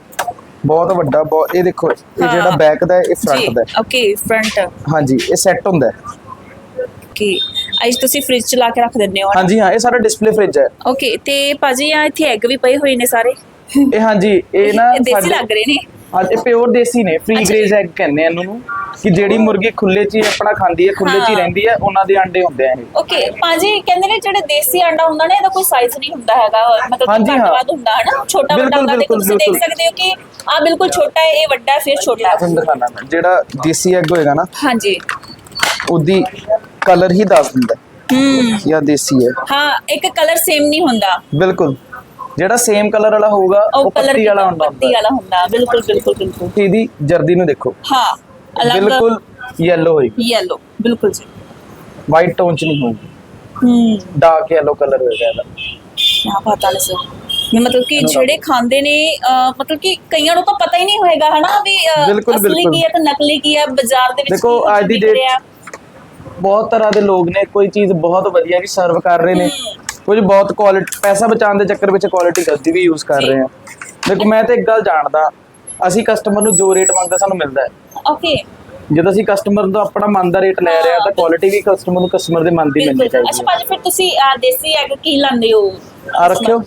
Speaker 2: ਬਹੁਤ ਵੱਡਾ ਬਹੁਤ ਇਹ ਦੇਖੋ ਇਹ। ਜਿਹੜਾ ਬੈਕ ਦਾ ਹੈ, ਇਹ ਫਰੰਟ ਦਾ ਹੈ।
Speaker 1: ਓਕੇ ਫਰੰਟ
Speaker 2: ਹਾਂਜੀ ਇਹ ਸੈੱਟ ਹੁੰਦਾ ਹੈ।
Speaker 1: ਓਕੇ ਅੱਜ ਤੁਸੀਂ ਫ੍ਰਿਜ ਚ ਲਾ ਕੇ ਰੱਖ ਦਿੰਦੇ ਹੋ
Speaker 2: ਹਾਂਜੀ ਹਾਂ ਇਹ ਸਾਡਾ ਡਿਸਪਲੇ ਫ੍ਰਿਜ ਹੈ
Speaker 1: ਓਕੇ ਤੇ ਭਾਜੀ ਆ ਇੱਥੇ ਐਗ ਵੀ ਪਏ ਹੋਏ ਨੇ ਸਾਰੇ
Speaker 2: ਇਹ ਹਾਂਜੀ ਇਹ ਨਾ
Speaker 1: ਇਹ ਦੇਸੀ
Speaker 2: ਸਾਡੇ-
Speaker 1: ਲੱਗ ਰਹੇ ਨੇ
Speaker 2: ਇਹ ਪਿਓਰ ਦੇਸੀ ਨੇ ਫ੍ਰੀ ਗ੍ਰੇਜ਼ ਐਗ ਕਹਿੰਦੇ ਆ ਇਹਨਾਂ ਨੂੰ ਕਿ ਜਿਹੜੀ ਮੁਰਗੀ ਖੁੱਲੇ 'ਚ ਹੀ ਆਪਣਾ ਖਾਂਦੀ ਹੈ ਖੁੱਲੇ 'ਚ ਹੀ
Speaker 1: ਹਾਂ।
Speaker 2: ਰਹਿੰਦੀ ਹੈ ਉਹਨਾਂ ਦੇ ਅੰਡੇ ਹੁੰਦੇ ਆ ਇਹ।
Speaker 1: ਓਕੇ ਭਾਜੀ ਕਹਿੰਦੇ ਨੇ ਜਿਹੜੇ ਦੇਸੀ ਅੰਡਾ ਹੁੰਦਾ ਨਾ ਇਹਦਾ ਕੋਈ ਸਾਈਜ਼ ਨਹੀਂ ਹੁੰਦਾ ਹੈਗਾ ਮਤਲਬ
Speaker 2: ਹਾਂਜੀ, ਹਾਂ।
Speaker 1: ਵੱਧ ਹੁੰਦਾ ਹੈ ਨਾ ਛੋਟਾ ਵੱਡਾ ਦੇਖੋ
Speaker 2: ਬਿਲਕੁਲ,
Speaker 1: ਤੁਸੀਂ ਦੇਖ
Speaker 2: ਬਿਲਕੁਲ।
Speaker 1: ਸਕਦੇ ਹੋ ਕਿ ਆ ਬਿਲਕੁਲ ਛੋਟਾ ਹੈ ਇਹ ਵੱਡਾ ਹੈ ਫਿਰ ਛੋਟਾ ਹੈ।
Speaker 2: ਤੁਹਾਨੂੰ ਦਿਖਾਣਾ ਮੈਂ ਜਿਹੜਾ ਦੇਸੀ ਐਗ ਹੋਏਗਾ ਨਾ
Speaker 1: ਹਾਂਜੀ।
Speaker 2: ਉਹਦੀ ਕਲਰ ਹੀ ਦੱਸ ਦਿੰਦਾ ਹੈ ਆਹ ਦੇਸੀ ਹੈ।
Speaker 1: ਹਾਂ ਇੱਕ ਕਲਰ ਸੇਮ ਨਹੀਂ ਹੁੰਦਾ।
Speaker 2: ਬਿਲਕੁਲ। ਜਿਹੜਾ ਸੇਮ ਕਲਰ ਵਾਲਾ ਹੋਊਗਾ
Speaker 1: ਉਹ
Speaker 2: ਪੱਤੀ ਵਾਲਾ ਹੁੰਦਾ
Speaker 1: ਪੱਤੀ ਵਾਲਾ ਹੁੰਦਾ ਬਿਲਕੁਲ ਬਿਲਕੁਲ ਬਿਲਕੁਲ।
Speaker 2: ਇਹਦੀ ਜਰਦੀ ਨੂੰ ਦੇਖੋ।
Speaker 1: ਹਾਂ
Speaker 2: ਬਿਲਕੁਲ ਯੈਲੋ ਹੋਏਗੀ
Speaker 1: ਯੈਲੋ ਬਿਲਕੁਲ ਜੀ।
Speaker 2: ਵਾਈਟ ਟੋਨ 'ਚ ਨਹੀਂ ਹੋਊਗੀ।
Speaker 1: ਹੂੰ।
Speaker 2: ਡਾਰਕ ਯੈਲੋ ਕਲਰ ਹੋਏਗਾ ਇਹਦਾ।
Speaker 1: ਕੀ ਪਤਾ ਨਹੀਂ ਸਰ ਮਤਲਬ ਕਿ ਜਿਹੜੇ ਖਾਂਦੇ ਨੇ ਮਤਲਬ ਕਿ ਕਈਆਂ ਨੂੰ ਤਾਂ ਪਤਾ ਹੀ ਨਹੀਂ ਹੋਏਗਾ ਹਨਾ ਵੀ ਅਸਲੀ। ਕੀ ਹੈ ਤੇ ਨਕਲੀ ਕੀ ਹੈ ਬਾਜ਼ਾਰ ਦੇ ਵਿੱਚ
Speaker 2: ਦੇਖੋ, ਅੱਜ ਦੀ
Speaker 1: ਰਿਹਾ।
Speaker 2: ਬਹੁਤ ਤਰ੍ਹਾਂ ਦੇ ਲੋਕ ਨੇ ਕੋਈ ਚੀਜ਼ ਬਹੁਤ ਵਧੀਆ ਵੀ ਸਰਵ ਕਰ ਰਹੇ ਨੇ। ਕੁਝ ਬਹੁਤ ਕੁਆਲਿਟੀ ਪੈਸਾ ਬਚਾਉਣ ਦੇ ਚੱਕਰ ਵਿੱਚ ਕੁਆਲਿਟੀ ਗਲਤੀ ਵੀ ਯੂਜ਼ ਕਰ। ਰਹੇ ਆ। ਦੇਖੋ ਮੈਂ ਤੇ ਇੱਕ ਗੱਲ ਜਾਣਦਾ ਅਸੀਂ ਕਸਟਮਰ ਨੂੰ ਜੋ ਰੇਟ ਮੰਗਦਾ ਸਾਨੂੰ ਮਿਲਦਾ ਹੈ।
Speaker 1: ਓਕੇ
Speaker 2: ਜਦੋਂ ਅਸੀਂ ਕਸਟਮਰ ਤੋਂ ਆਪਣਾ ਮਨ ਦਾ ਰੇਟ ਲੈ ਰਹੇ ਆ ਤਾਂ ਕੁਆਲਿਟੀ ਵੀ ਕਸਟਮਰ ਨੂੰ ਕਸਟਮਰ ਦੇ ਮਨ ਦੀ ਮਿਲਣੀ ਚਾਹੀਦੀ
Speaker 1: ਅੱਛਾ
Speaker 2: ਹੈ।
Speaker 1: ਭਾਜੀ ਫਿਰ ਤੁਸੀਂ ਦੇਸੀ ਐਗ ਕੀ ਲਾਉਂਦੇ ਹੋ?
Speaker 2: ਆ ਰੱਖਿਓ।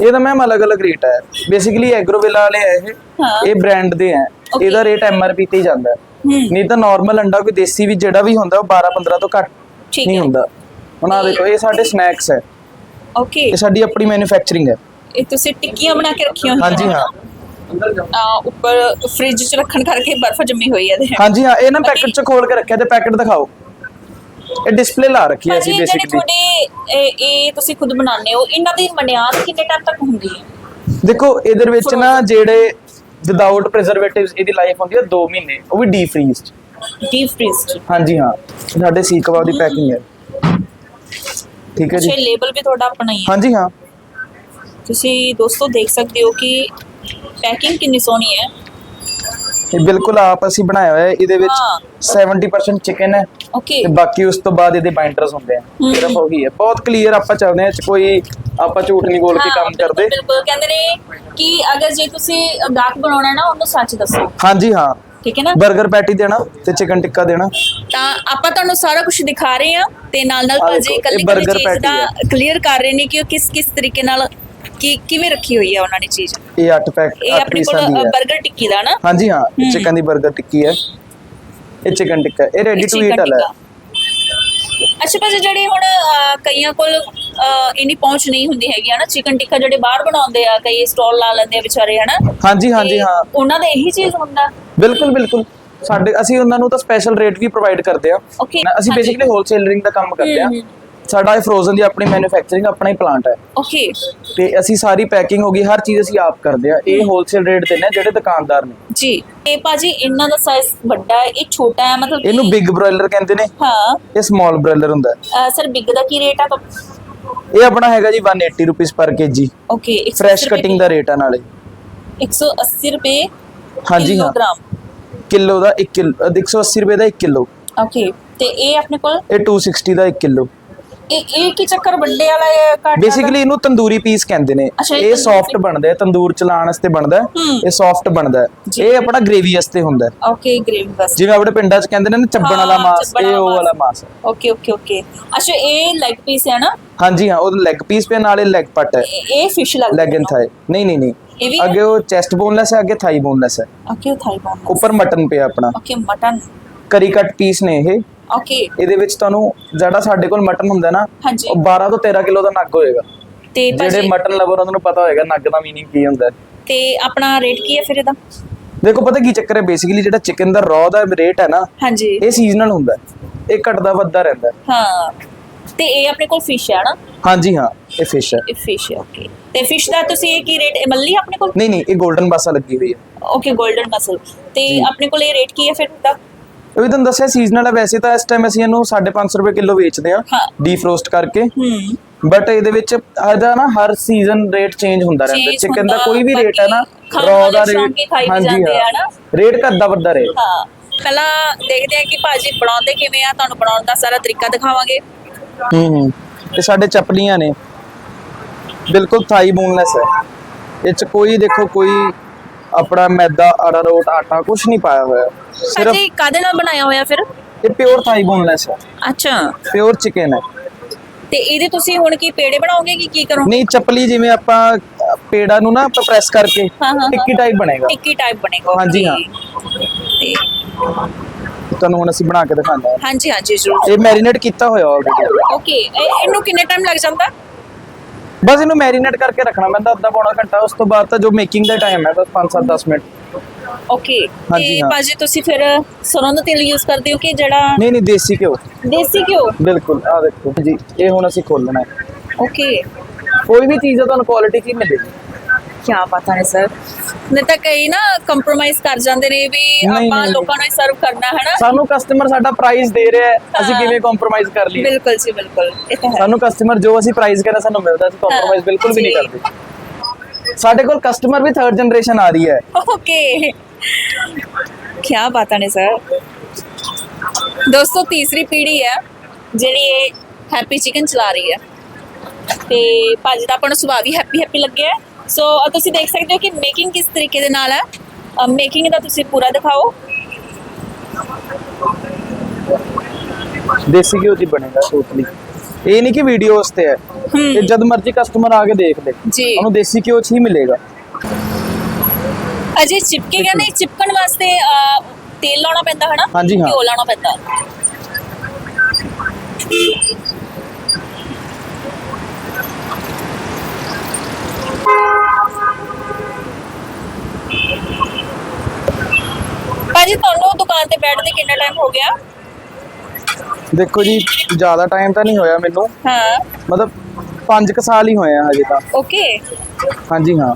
Speaker 2: ਇਹ ਤਾਂ ਮੈਮ ਅਲੱਗ-ਅਲੱਗ ਰੇਟ ਹੈ। ਬੇਸਿਕਲੀ ਐਗਰੋਵਿਲਾ ਵਾਲੇ ਇਹ।
Speaker 1: ਹਾਂ।
Speaker 2: ਇਹ ਬ੍ਰਾਂਡ ਦੇ
Speaker 1: Okay.
Speaker 2: ਇਹਦਾ ਰੇਟ ਐਮਆਰਪੀ ਤੇ ਹੀ ਜਾਂਦਾ। ਹੈ।
Speaker 1: ਹੂੰ
Speaker 2: ਨਹੀਂ ਤਾਂ ਨਾਰਮਲ ਅੰਡਾ ਕੋਈ ਦੇਸੀ ਵੀ ਜਿਹੜਾ ਵੀ ਹੁੰਦਾ ਉਹ 12-15 ਤੋਂ ਘੱਟ ਨਹੀਂ
Speaker 1: ਹੈ।
Speaker 2: ਹੁੰਦਾ। ਹੁਣ ਆ ਦੇਖੋ ਇਹ ਸਾਡੇ ਸਨੈਕਸ ਹੈ।
Speaker 1: ਓਕੇ
Speaker 2: ਇਹ ਸਾਡੀ ਆਪਣੀ ਮੈਨੂਫੈਕਚਰਿੰਗ ਹੈ।
Speaker 1: ਇਹ ਤੁਸੀਂ ਟਿੱਕੀਆਂ ਬਣਾ ਕੇ ਰੱਖੀਆਂ ਹੋਈਆਂ
Speaker 2: ਹਾਂਜੀ ਹਾਂ।
Speaker 1: ਉੱਪਰ ਫ੍ਰਿਜ 'ਚ ਰੱਖਣ ਕਰਕੇ ਬਰਫ਼ ਜੰਮੀ ਹੋਈ ਹੈ
Speaker 2: ਹਾਂਜੀ ਹਾਂ। ਇਹ ਨਾ ਪੈਕੇਟ ਚ ਖੋਲ ਕੇ ਰੱਖਿਆ ਤੇ ਪੈਕੇਟ ਦਿਖਾਓ। ਇਹ ਡਿਸਪਲੇ ਲਾ ਰੱਖੀ ਹੈ ਅਸੀਂ
Speaker 1: ਜਿਹੜੇ
Speaker 2: ਬੇਸਿਕਲੀ
Speaker 1: ਤੁਹਾਡੇ ਇਹ ਇਹ ਤੁਸੀਂ ਖੁਦ ਬਣਾਉਂਦੇ ਹੋ ਇਹਨਾਂ ਦੀ ਮਨਿਆਦ ਕਿੰਨੇ ਟਾਈਮ ਤੱਕ ਹੁੰਦੀ ਹੈ?
Speaker 2: ਦੇਖੋ ਇਹਦੇ ਵਿੱਚ ਨਾ ਜਿਹੜੇ ਵਿਦਆਊਟ ਪ੍ਰੀਜ਼ਰਵੇਟਿਵਸ ਇਹਦੀ ਲਾਈਫ ਹੁੰਦੀ ਹੈ 2 ਮਹੀਨੇ ਉਹ ਵੀ ਡੀਪ ਫ੍ਰੀਜ਼ਡ
Speaker 1: ਡੀਪ ਫ੍ਰੀਜ਼ਡ
Speaker 2: ਹਾਂਜੀ ਹਾਂ। ਸਾਡੇ ਕਬਾਬ ਦੀ ਪੈਕਿੰਗ ਹੈ। ਠੀਕ ਹੈ
Speaker 1: ਅੱਛਾ
Speaker 2: ਜੀ
Speaker 1: ਲੇਬਲ ਵੀ ਤੁਹਾਡਾ ਆਪਣਾ ਹੀ ਹੈ।
Speaker 2: ਹਾਂਜੀ ਹਾਂ।
Speaker 1: ਤੁਸੀਂ ਦੋਸਤੋ ਦੇਖ ਸਕਦੇ ਹੋ ਕਿ ਪੈਕਿੰਗ ਕਿੰਨੀ ਸੋਹਣੀ ਹੈ।
Speaker 2: ਇਹ ਬਿਲਕੁਲ ਆਪ ਅਸੀਂ ਬਣਾਇਆ ਹੋਇਆ ਹੈ। ਇਹਦੇ ਵਿੱਚ
Speaker 1: ਹਾਂ।
Speaker 2: 70% ਚਿਕਨ ਹੈ।
Speaker 1: ਓਕੇ
Speaker 2: ਤੇ ਬਾਕੀ ਉਸ ਤੋਂ ਬਾਅਦ ਇਹਦੇ ਬਾਈਂਡਰਸ ਹੁੰਦੇ ਆ। ਸਿਰਫ ਉਹੀ ਹੈ। ਬਹੁਤ ਕਲੀਅਰ ਆਪਾਂ ਚੱਲਦੇ ਆ ਇਹ ਚ ਕੋਈ ਆਪਾਂ ਝੂਠ ਨਹੀਂ ਬੋਲ ਕੇ ਕੰਮ ਕਰਦੇ।
Speaker 1: ਬਿਲਕੁਲ ਕਹਿੰਦੇ ਨੇ ਕਿ ਅਗਰ ਜੇ ਤੁਸੀਂ ਗਾਹਕ ਬਣਾਉਣਾ ਨਾ ਉਹਨੂੰ ਸੱਚ ਦੱਸੋ।
Speaker 2: ਹਾਂਜੀ ਹਾਂ।
Speaker 1: ਠੀਕ ਹੈ ਨਾ?
Speaker 2: 버ਗਰ ਪੈਟੀ ਦੇਣਾ ਤੇ ਚਿਕਨ ਟਿੱਕਾ ਦੇਣਾ।
Speaker 1: ਤਾਂ ਆਪਾਂ ਤੁਹਾਨੂੰ ਸਾਰਾ ਕੁਝ ਦਿਖਾ ਰਹੇ ਹਾਂ ਤੇ ਨਾਲ ਨਾਲ
Speaker 2: ਆਹ
Speaker 1: ਭਾਜੀ
Speaker 2: ਦੇਖੋ, ਇਹ
Speaker 1: ਕੱਲੀ
Speaker 2: burger
Speaker 1: ਕੱਲੀ ਚੀਜ਼
Speaker 2: patty
Speaker 1: ਦਾ
Speaker 2: ਹੈ।
Speaker 1: ਕਲੀਅਰ ਕਰ ਰਹੇ ਨੇ ਕਿ ਉਹ ਕਿਸ ਕਿਸ ਤਰੀਕੇ ਨਾਲ ਕੀ ਕਿਵੇਂ ਰੱਖੀ ਹੋਈ ਹੈ ਉਹਨਾਂ ਨੇ ਚੀਜ਼?
Speaker 2: ਇਹ 8 ਪੈਕ
Speaker 1: ਇਹ
Speaker 2: 8
Speaker 1: ਆਪਣੇ
Speaker 2: ਪੀਸਾਂ
Speaker 1: ਕੋਲ
Speaker 2: ਦੀ ਹੈ।
Speaker 1: 버ਗਰ ਟਿੱਕੀ ਦਾ ਨਾ?
Speaker 2: ਹਾਂਜੀ ਹਾਂ। ਚਿਕਨ ਦੀ 버ਗਰ ਟਿੱਕੀ ਹੈ। ਇਹ ਚਿਕਨ ਟਿੱਕਾ। ਇਹ ਰੈਡੀ ਟੂ ਈਟ ਵਾਲਾ ਹੈ।
Speaker 1: ਅੱਛਾ ਭਾਜੀ ਜਿਹੜੇ ਹੁਣ ਅਹ, ਕਈਆਂ ਕੋਲ ਅਹ, ਇੰਨੀ ਪਹੁੰਚ ਨਹੀਂ ਹੁੰਦੀ ਹੈਗੀ ਹਨਾ? ਚਿਕਨ ਟਿੱਕਾ ਜਿਹੜੇ ਬਾਹਰ ਬਣਾਉਂਦੇ ਆ ਕਈ ਸਟਾਲ ਲਾ ਲੈਂਦੇ ਆ ਵਿਚਾਰੇ ਹਨਾ?
Speaker 2: ਹਾਂਜੀ ਹਾਂਜੀ
Speaker 1: ਤੇ
Speaker 2: ਹਾਂ।
Speaker 1: ਉਹਨਾਂ ਦਾ ਇਹੀ ਚੀਜ਼ ਹੁੰਦਾ?
Speaker 2: ਬਿਲਕੁਲ ਬਿਲਕੁਲ। ਸਾਡੇ ਅਸੀਂ ਉਹਨਾਂ ਨੂੰ ਤਾਂ ਸਪੈਸ਼ਲ ਰੇਟ ਵੀ ਪ੍ਰੋਵਾਈਡ ਕਰਦੇ ਆ।
Speaker 1: Okay,
Speaker 2: ਅਸੀਂ
Speaker 1: ਹਾਂਜੀ।
Speaker 2: ਬੇਸਿਕਲੀ ਹੋਲਸੇਲਰਿੰਗ ਦਾ ਕੰਮ ਕਰਦੇ ਆ।
Speaker 1: ਹਮ, ਹਮ।
Speaker 2: ਸਾਡਾ ਇਹ ਫਰੋਜ਼ਨ ਦੀ ਆਪਣੀ ਮੈਨੂਫੈਕਚਰਿੰਗ ਆਪਣਾ ਹੀ ਪਲਾਂਟ ਹੈ।
Speaker 1: ਓਕੇ
Speaker 2: ਤੇ ਅਸੀਂ ਸਾਰੀ ਪੈਕਿੰਗ ਹੋ ਗਈ ਹਰ ਚੀਜ਼ ਅਸੀਂ ਆਪ ਕਰਦੇ ਆ ਇਹ ਹੋਲਸੇਲ ਰੇਟ ਤੇ ਨੇ ਜਿਹੜੇ ਦੁਕਾਨਦਾਰ ਨੇ।
Speaker 1: ਜੀ। ਇਹ ਭਾਜੀ ਇਹਨਾਂ ਦਾ ਸਾਈਜ਼ ਵੱਡਾ ਹੈ ਇਹ ਛੋਟਾ ਹੈ ਮਤਲਬ
Speaker 2: ਇਹਨੂੰ ਬਿਗ ਬ੍ਰੋਇਲਰ ਕਹਿੰਦੇ ਨੇ।
Speaker 1: ਹਾਂ।
Speaker 2: ਇਹ ਸਮਾਲ ਬ੍ਰੋਇਲਰ ਹੁੰਦਾ ਹੈ।
Speaker 1: ਸਰ ਬਿਗ ਦਾ ਕੀ ਰੇਟ ਆ?
Speaker 2: ਇਹ ਆਪਣਾ ਹੈਗਾ ਜੀ 180 ਰੁਪਏ per KG
Speaker 1: okay
Speaker 2: fresh cutting ਦਾ ਰੇਟ ਆ ਨਾਲੇ।
Speaker 1: 180 ਰੁਪਏ
Speaker 2: ਹਾਂਜੀ ਹਾਂ।
Speaker 1: ਕਿਲੋਗ੍ਰਾਮ।
Speaker 2: ਕਿਲੋ ਦਾ 1 ਕਿਲੋ 180 ਰੁਪਏ ਦਾ 1 ਕਿਲੋ।
Speaker 1: ਓਕੇ ਤੇ ਇਹ ਆਪਣੇ ਕੋਲ?
Speaker 2: ਇਹ 260 ਦਾ 1 ਕਿਲੋ।
Speaker 1: ਇਹ ਇਹ ਕੀ ਚੱਕਰ ਵੱਡੇ ਵਾਲਾ ਇਹ ਕੱਟ
Speaker 2: ਬੇਸਿਕਲੀ ਇਹਨੂੰ ਤੰਦੂਰੀ ਪੀਸ ਕਹਿੰਦੇ ਨੇ।
Speaker 1: ਅੱਛਾ, ਇਹ
Speaker 2: ਇਹ
Speaker 1: ਤੰਦੂਰੀ
Speaker 2: ਸੌਫਟ ਬਣਦਾ ਹੈ ਤੰਦੂਰ ਚਲਾਉਣ ਵਾਸਤੇ ਬਣਦਾ ਹੈ।
Speaker 1: ਹੂੰ।
Speaker 2: ਇਹ ਸੌਫਟ ਬਣਦਾ ਹੈ।
Speaker 1: ਜੀ।
Speaker 2: ਇਹ ਆਪਣਾ ਗ੍ਰੇਵੀ ਵਾਸਤੇ ਹੁੰਦਾ ਹੈ।
Speaker 1: ਓਕੇ ਗ੍ਰੇਵੀ ਬਸ
Speaker 2: ਜਿਵੇਂ ਆਪਣੇ ਪਿੰਡਾਂ 'ਚ ਕਹਿੰਦੇ ਨੇ ਨਾ ਚੱਬਣ ਵਾਲਾ
Speaker 1: ਹਾਂ,
Speaker 2: ਮਾਸ
Speaker 1: ਚੱਬਣ
Speaker 2: ਇਹ ਉਹ
Speaker 1: ਵਾਲਾ
Speaker 2: ਵਾਲਾ ਮਾਸ ਹੈ।
Speaker 1: ਓਕੇ ਓਕੇ ਓਕੇ ਅੱਛਾ ਇਹ ਲੈਗ ਪੀਸ ਹੈ ਨਾ?
Speaker 2: ਹਾਂਜੀ ਹਾਂ ਉਹ ਲੈਗ ਪੀਸ ਪੇ ਨਾਲੇ ਲੈਗ ਪਟ ਹੈ।
Speaker 1: ਇਹ- ਇਹ ਫਿਸ਼ ਲੱਗਦਾ
Speaker 2: ਲੈਗ ਐਂਡ ਥਾਈ ਨਹੀਂ ਨਹੀਂ
Speaker 1: ਇਹ
Speaker 2: ਨਹੀਂ
Speaker 1: ਵੀ ਹੈ?
Speaker 2: ਅੱਗੇ ਉਹ ਚੈਸਟ ਬੋਨਲੈਸ ਹੈ ਅੱਗੇ ਥਾਈ ਬੋਨਲੈਸ ਹੈ।
Speaker 1: ਓਕੇ ਥਾਈ ਬੋਨ
Speaker 2: ਉੱਪਰ ਮਟਨ ਪਿਆ ਆਪਣਾ।
Speaker 1: ਓਕੇ ਮਟਨ
Speaker 2: ਕਰੀ ਕੱਟ ਪੀਸ ਨੇ ਇਹ।
Speaker 1: ਓਕੇ
Speaker 2: ਇਹਦੇ ਵਿੱਚ ਤੁਹਾਨੂੰ ਜਿਹੜਾ ਸਾਡੇ ਕੋਲ ਮਟਨ ਹੁੰਦਾ ਨਾ
Speaker 1: ਹਾਂਜੀ।
Speaker 2: ਉਹ 12 ਤੋਂ 13 ਕਿਲੋ ਦਾ ਨਗ ਹੋਏਗਾ।
Speaker 1: ਤੇ
Speaker 2: ਜਿਹੜੇ
Speaker 1: ਭਾਜੀ
Speaker 2: ਮਟਨ ਲਵਰ ਉਹਨਾਂ ਨੂੰ ਪਤਾ ਹੋਏਗਾ ਨਗ ਦਾ ਮੀਨਿੰਗ ਕੀ ਹੁੰਦਾ ਹੈ।
Speaker 1: ਤੇ ਆਪਣਾ ਰੇਟ ਕੀ ਹੈ ਫਿਰ ਇਹਦਾ?
Speaker 2: ਦੇਖੋ ਪਤਾ ਕੀ ਚੱਕਰ ਹੈ? ਬੇਸਿਕਲੀ ਜਿਹੜਾ ਚਿਕਨ ਦਾ ਰॉ ਦਾ ਰੇਟ ਹੈ ਨਾ
Speaker 1: ਹਾਂਜੀ।
Speaker 2: ਇਹ ਸੀਜ਼ਨਲ ਹੁੰਦਾ ਹੈ। ਇਹ ਘਟਦਾ ਵੱਧਦਾ ਰਹਿੰਦਾ ਹੈ।
Speaker 1: ਹਾਂ। ਤੇ ਇਹ ਆਪਣੇ ਕੋਲ ਫਿਸ਼ ਹੈ ਨਾ?
Speaker 2: ਹਾਂਜੀ ਹਾਂ ਇਹ ਫਿਸ਼ ਹੈ।
Speaker 1: ਇਹ ਫਿਸ਼ ਹੈ ਓਕੇ ਤੇ ਫਿਸ਼ ਦਾ ਤੁਸੀਂ ਇਹ ਕੀ ਰੇਟ ਮੱਲੀ ਆਪਣੇ ਕੋਲ?
Speaker 2: ਨਹੀਂ ਨਹੀਂ ਇਹ 골ਡਨ ਬਾਸਾ ਲੱਗੀ ਹੋਈ ਹੈ।
Speaker 1: ਓਕੇ 골ਡਨ ਮਸਲ ਤੇ। ਆਪਣੇ ਕੋਲ ਇਹ ਰੇਟ ਕੀ ਹੈ ਫਿਰ ਦਾ
Speaker 2: ਵੀ ਤੁਹਾਨੂੰ ਦੱਸਿਆ ਸੀਜ਼ਨਲ ਹੈ ਵੈਸੇ ਤਾਂ ਇਸ ਟਾਈਮ ਅਸੀਂ ਇਹਨੂੰ 550 ਰੁਪਏ ਕਿਲੋ ਵੇਚਦੇ ਆ
Speaker 1: ਹਾਂ।
Speaker 2: ਡੀਪ ਰੋਸਟ ਕਰਕੇ।
Speaker 1: ਹੂੰ।
Speaker 2: ਬਟ ਇਹਦੇ ਵਿੱਚ ਇਹਦਾ ਨਾ ਹਰ ਸੀਜ਼ਨ ਰੇਟ ਚੇਂਜ ਹੁੰਦਾ ਰਹਿੰਦਾ। ਚਿਕਨ ਦਾ ਕੋਈ ਵੀ ਰੇਟ ਹੈ ਨਾ
Speaker 1: ਵਾਲੇ
Speaker 2: ਦਾ ਰੇਟ
Speaker 1: ਨਾ।
Speaker 2: ਰੇਟ ਘੱਟਦਾ ਵੱਧਦਾ ਰਹੇਗਾ
Speaker 1: ਹਾਂ। ਪਹਿਲਾਂ ਦੇਖਦੇ ਆ ਕਿ ਭਾਜੀ ਬਣਾਉਂਦੇ ਕਿਵੇਂ ਆ ਤੁਹਾਨੂੰ ਬਣਾਉਣ ਦਾ ਸਾਰਾ ਤਰੀਕਾ ਦਿਖਾਵਾਂਗੇ।
Speaker 2: ਹੂੰ ਹੂੰ। ਤੇ ਸਾਡੇ ਚਪਲੀਆਂ ਨੇ। ਬਿਲਕੁਲ ਥਾਈ ਬੋਨਲੈਸ ਹੈ ਇਹ ਚ ਕੋਈ ਦੇਖੋ ਕੋਈ ਆਪਣਾ ਮੈਦਾ ਅਰਾਰੋਟ ਆਟਾ ਕੁਝ ਨਹੀਂ ਪਾਇਆ ਹੋਇਆ। ਸਿਰਫ
Speaker 1: ਭਾਜੀ ਕਾਦੇ ਨਾਲ ਬਣਾਇਆ ਹੋਇਆ ਫਿਰ?
Speaker 2: ਇਹ ਪਿਓਰ ਥਾਈ ਬੋਨਲੈਸ ਹੈ।
Speaker 1: ਅੱਛਾ।
Speaker 2: ਪਿਓਰ ਚਿਕਨ ਹੈ।
Speaker 1: ਤੇ ਇਹਦੇ ਤੁਸੀਂ ਹੁਣ ਕੀ ਪੇੜੇ ਬਣਾਓਗੇ ਕਿ ਕੀ ਕਰੋਗੇ?
Speaker 2: ਨਹੀਂ ਚਪਲੀ ਜਿਵੇਂ ਆਪਾਂ ਪੇੜਾ ਨੂੰ ਨਾ ਆਪਾਂ ਪ੍ਰੈਸ ਕਰਕੇ
Speaker 1: ਹਾਂ, ਹਾਂ, ਹਾਂ।
Speaker 2: ਟਿੱਕੀ ਟਾਈਪ ਬਣੇਗਾ।
Speaker 1: ਟਿੱਕੀ ਟਾਈਪ ਬਣੇਗਾ
Speaker 2: ਹਾਂਜੀ। ਹਾਂ।
Speaker 1: ਤੇ
Speaker 2: ਤੁਹਾਨੂੰ ਹੁਣ ਅਸੀਂ ਬਣਾ ਕੇ ਦਿਖਾਉਂਦੇ ਹਾਂ।
Speaker 1: ਹਾਂਜੀ ਹਾਂਜੀ ਜ਼ਰੂਰ।
Speaker 2: ਇਹ ਮੈਰੀਨੇਟ ਕੀਤਾ ਹੋਇਆ ਆਲਰੇਡੀ
Speaker 1: ਓਕੇ ਇਹਨੂੰ ਕਿੰਨੇ ਟਾਈਮ ਲੱਗ ਜਾਂਦਾ?
Speaker 2: ਬਸ ਇਹਨੂੰ ਮੈਰੀਨੇਟ ਕਰਕੇ ਰੱਖਣਾ। ਪੈਂਦਾ ਅੱਧਾ ਪੌਣਾ ਘੰਟਾ ਉਸ ਤੋਂ ਬਾਅਦ ਤਾਂ ਜੋ ਮੇਕਿੰਗ ਦਾ ਟਾਈਮ ਹੈ ਬਸ 5-7 10 ਮਿੰਟ।
Speaker 1: ਓਕੇ
Speaker 2: ਹਾਂਜੀ,
Speaker 1: ਤੇ
Speaker 2: ਹਾਂ।
Speaker 1: ਭਾਜੀ ਤੁਸੀਂ ਫਿਰ ਸਰੋਂ ਦਾ ਤੇਲ ਯੂਜ਼ ਕਰਦੇ ਹੋ ਕਿ ਜਿਹੜਾ
Speaker 2: ਨਹੀਂ ਨਹੀਂ ਦੇਸੀ ਘਿਓ?
Speaker 1: ਦੇਸੀ ਘਿਓ?
Speaker 2: ਬਿਲਕੁਲ ਆ ਦੇਖੋ। ਜੀ ਇਹ ਹੁਣ ਅਸੀਂ ਖੋਲਣਾ ਹੈ।
Speaker 1: ਓਕੇ
Speaker 2: ਕੋਈ ਵੀ ਚੀਜ਼ ਦਾ ਤੁਹਾਨੂੰ ਕੁਆਲਿਟੀ ਕੀ ਮਿਲੇਗੀ?
Speaker 1: ਕੀ ਪਤਾ ਹੈ ਸਰ ਨਹੀਂ ਤਾਂ ਕਈ ਨਾ ਕੰਪਰੋਮਾਈਜ਼ ਕਰ ਜਾਂਦੇ ਨੇ ਵੀ
Speaker 2: ਨਹੀਂ,
Speaker 1: ਆਪਾਂ
Speaker 2: ਨਹੀਂ,
Speaker 1: ਲੋਕਾਂ ਨੂੰ ਸਰਵ ਕਰਨਾ ਹੈ ਨਾ
Speaker 2: ਸਾਨੂੰ ਕਸਟਮਰ ਸਾਡਾ ਪ੍ਰਾਈਸ ਦੇ ਰਿਹਾ ਹੈ ਅਸੀਂ
Speaker 1: ਹਾਂ।
Speaker 2: ਕਿਵੇਂ ਕੰਪਰੋਮਾਈਜ਼ ਕਰ ਲਈਏ
Speaker 1: ਬਿਲਕੁਲ ਜੀ ਬਿਲਕੁਲ ਇਹ ਤਾਂ ਹੈ
Speaker 2: ਸਾਨੂੰ ਕਸਟਮਰ ਜੋ ਅਸੀਂ ਪ੍ਰਾਈਸ ਕਹਿੰਦਾ ਸਾਨੂੰ ਮਿਲਦਾ ਅਸੀਂ ਕੰਪਰੋਮਾਈਜ਼ ਬਿਲਕੁਲ ਵੀ ਨਹੀਂ
Speaker 1: ਜੀ।
Speaker 2: ਕਰਦੇ ਸਾਡੇ ਕੋਲ ਕਸਟਮਰ ਵੀ ਥਰਡ ਜਨਰੇਸ਼ਨ ਆ ਰਹੀ ਹੈ
Speaker 1: ओके क्या बात है सर ਦੋਸਤੋ ਤੀਸਰੀ ਪੀੜ੍ਹੀ ਹੈ ਜਿਹੜੀ ਇਹ ਹੈਪੀ ਚਿਕਨ ਚਲਾ ਰਹੀ ਹੈ ਤੇ ਭਾਜੀ ਦਾ ਆਪਾਂ ਨੂੰ ਸੁਭਾਅ ਵੀ ਹੈਪੀ ਹੈਪੀ ਲੱਗਿਆ ਸੋ ਤੁਸੀਂ ਦੇਖ ਸਕਦੇ ਹੋ ਕਿ ਮੇਕਿੰਗ ਕਿਸ ਤਰੀਕੇ ਦੇ ਨਾਲ ਹੈ। ਮੇਕਿੰਗ ਦਾ ਤੁਸੀਂ ਪੂਰਾ ਦਿਖਾਓ।
Speaker 2: ਦੇਸੀ ਘਿਓ ਦੀ ਬਣੇਗਾ ਟੋਟਲੀ ਇਹ ਨਹੀਂ ਕਿ ਵੀਡੀਓ ਵਾਸਤੇ ਹੈ। ਇਹ ਜਦ ਮਰਜ਼ੀ ਕਸਟਮਰ ਆ ਕੇ ਦੇਖ ਲੈ। ਉਹਨੂੰ ਦੇਸੀ ਘਿਓ ਚ ਹੀ ਮਿਲੇਗਾ।
Speaker 1: ਅਜੇ ਚਿਪਕੇਗਾ ਨਹੀਂ ਚਿਪਕਣ ਵਾਸਤੇ ਤੇਲ ਲਾਉਣਾ ਪੈਂਦਾ ਹੈ ਨਾ
Speaker 2: ਹਾਂਜੀ, ਹਾਂ।
Speaker 1: ਘਿਓ ਲਾਉਣਾ ਪੈਂਦਾ। ਭਾਜੀ ਤੁਹਾਨੂੰ ਦੁਕਾਨ ਤੇ ਬੈਠਦੇ ਕਿੰਨਾ ਟਾਈਮ ਹੋ ਗਿਆ?
Speaker 2: ਦੇਖੋ ਜੀ ਜ਼ਿਆਦਾ ਟਾਈਮ ਤਾਂ ਨਹੀਂ ਹੋਇਆ ਮੈਨੂੰ।
Speaker 1: ਹਾਂ।
Speaker 2: ਮਤਲਬ 5 ਕੁ ਸਾਲ ਹੀ ਹੋਏ ਆ ਹਜੇ ਤਾਂ।
Speaker 1: ਓਕੇ
Speaker 2: ਹਾਂਜੀ ਹਾਂ।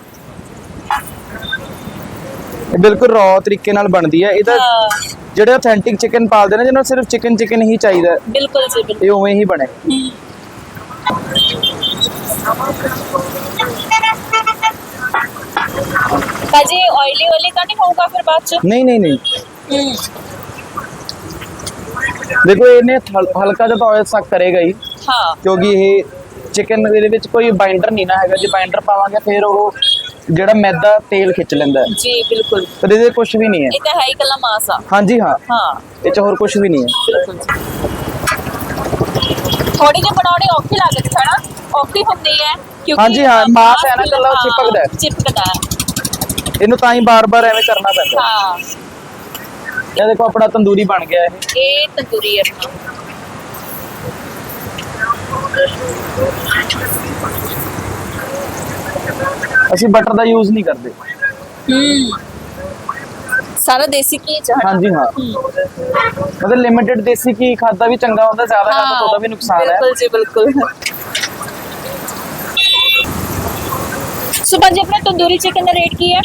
Speaker 2: ਇਹ ਬਿਲਕੁਲ ਰॉ ਤਰੀਕੇ ਨਾਲ ਬਣਦੀ ਹੈ। ਇਹਦਾ ਜਿਹੜੇ ਆਥੈਂਟਿਕ ਚਿਕਨ ਪਾਲਦੇ ਨੇ ਜਿਹਨਾਂ ਨੂੰ ਸਿਰਫ ਚਿਕਨ ਚਿਕਨ ਹੀ ਚਾਹੀਦਾ
Speaker 1: ਬਿਲਕੁਲ ਜੀ ਬਿਲਕੁਲ।
Speaker 2: ਇਹ ਉਵੇਂ ਹੀ ਬਣੇ।
Speaker 1: ਹਮ। ਭਾਜੀ ਆਇਲੀ ਵਾਲੀ ਤਾਂ ਨਹੀਂ ਹੋਊਗਾ ਫਿਰ ਬਾਅਦ ਚ?
Speaker 2: ਨਹੀਂ ਨਹੀਂ ਨਹੀਂ।
Speaker 1: ਹਮ
Speaker 2: ਦੇਖੋ ਇਹਨੇ ਹਲ- ਹਲਕਾ ਜਿਹਾ ਤਾਂ ਆਇਲ ਸਕ ਕਰੇਗਾ ਹੀ।
Speaker 1: ਹਾਂ।
Speaker 2: ਕਿਉਂਕਿ ਇਹ ਚਿਕਨ ਦੇ ਵਿੱਚ ਕੋਈ ਬਾਈਂਡਰ ਨਹੀਂ ਨਾ ਹੈਗਾ। ਜੇ ਬਾਈਂਡਰ ਪਾਵਾਂਗੇ ਫਿਰ ਉਹ ਜਿਹੜਾ ਮੈਦਾ ਤੇਲ ਖਿੱਚ ਲੈਂਦਾ ਹੈ।
Speaker 1: ਜੀ ਬਿਲਕੁਲ।
Speaker 2: ਪਰ ਇਹਦੇ ਕੁਝ ਵੀ ਨਹੀਂ ਹੈ।
Speaker 1: ਇਹ ਤਾਂ ਹੈ ਹੀ ਕੱਲਾ ਮਾਸ ਆ।
Speaker 2: ਹਾਂਜੀ ਹਾਂ।
Speaker 1: ਹਾਂ।
Speaker 2: ਇਹ ਚ ਹੋਰ ਕੁਝ ਵੀ ਨਹੀਂ ਹੈ।
Speaker 1: ਬਿਲਕੁਲ ਥੋੜੀ ਜਿਹੀ ਬਣਾਉਣੀ ਔਖੀ ਲੱਗਦੀ ਹੈ ਨਾ। ਔਖੀ ਹੁੰਦੀ ਹੈ ਕਿਉਂਕਿ
Speaker 2: ਹਾਂਜੀ, ਹਾਂ, ਮਾਸ ਹੈ ਨਾ, ਇਕੱਲਾ
Speaker 1: ਹਾਂ,
Speaker 2: ਚਿਪਕਦਾ ਹੈ।
Speaker 1: ਚਿਪਕਦਾ ਹੈ।
Speaker 2: ਇਹਨੂੰ ਤਾਂ ਹੀ ਬਾਰ-ਬਾਰ ਐਵੇਂ ਕਰਨਾ ਪੈਂਦਾ।
Speaker 1: ਹਾਂ।
Speaker 2: ਇਹ ਦੇਖੋ ਆਪਣਾ ਤੰਦੂਰੀ ਬਣ ਗਿਆ ਇਹ।
Speaker 1: ਇਹ ਤੰਦੂਰੀ ਹੈ
Speaker 2: ਅਸੀਂ ਬਟਰ ਦਾ ਯੂਜ਼ ਨਹੀਂ ਕਰਦੇ।
Speaker 1: ਹੂੰ। ਸਾਰਾ ਦੇਸੀ ਘੀ ਚ ਹਨਾ?
Speaker 2: ਹਾਂਜੀ ਹਾਂ।
Speaker 1: ਹੂੰ।
Speaker 2: ਮਤਲਬ ਲਿਮਿਟਿਡ ਦੇਸੀ ਘੀ ਖਾਦਾ ਵੀ ਚੰਗਾ ਹੁੰਦਾ ਜ਼ਿਆਦਾ ਖਾਦਾ ਤਾਂ ਉਹਦਾ ਵੀ ਨੁਕਸਾਨ ਹੈ।
Speaker 1: ਬਿਲਕੁਲ ਜੀ ਬਿਲਕੁਲ। ਸੋ ਭਾਜੀ ਆਪਣਾ ਤੰਦੂਰੀ ਚਿਕਨ ਦਾ ਰੇਟ ਕੀ ਹੈ?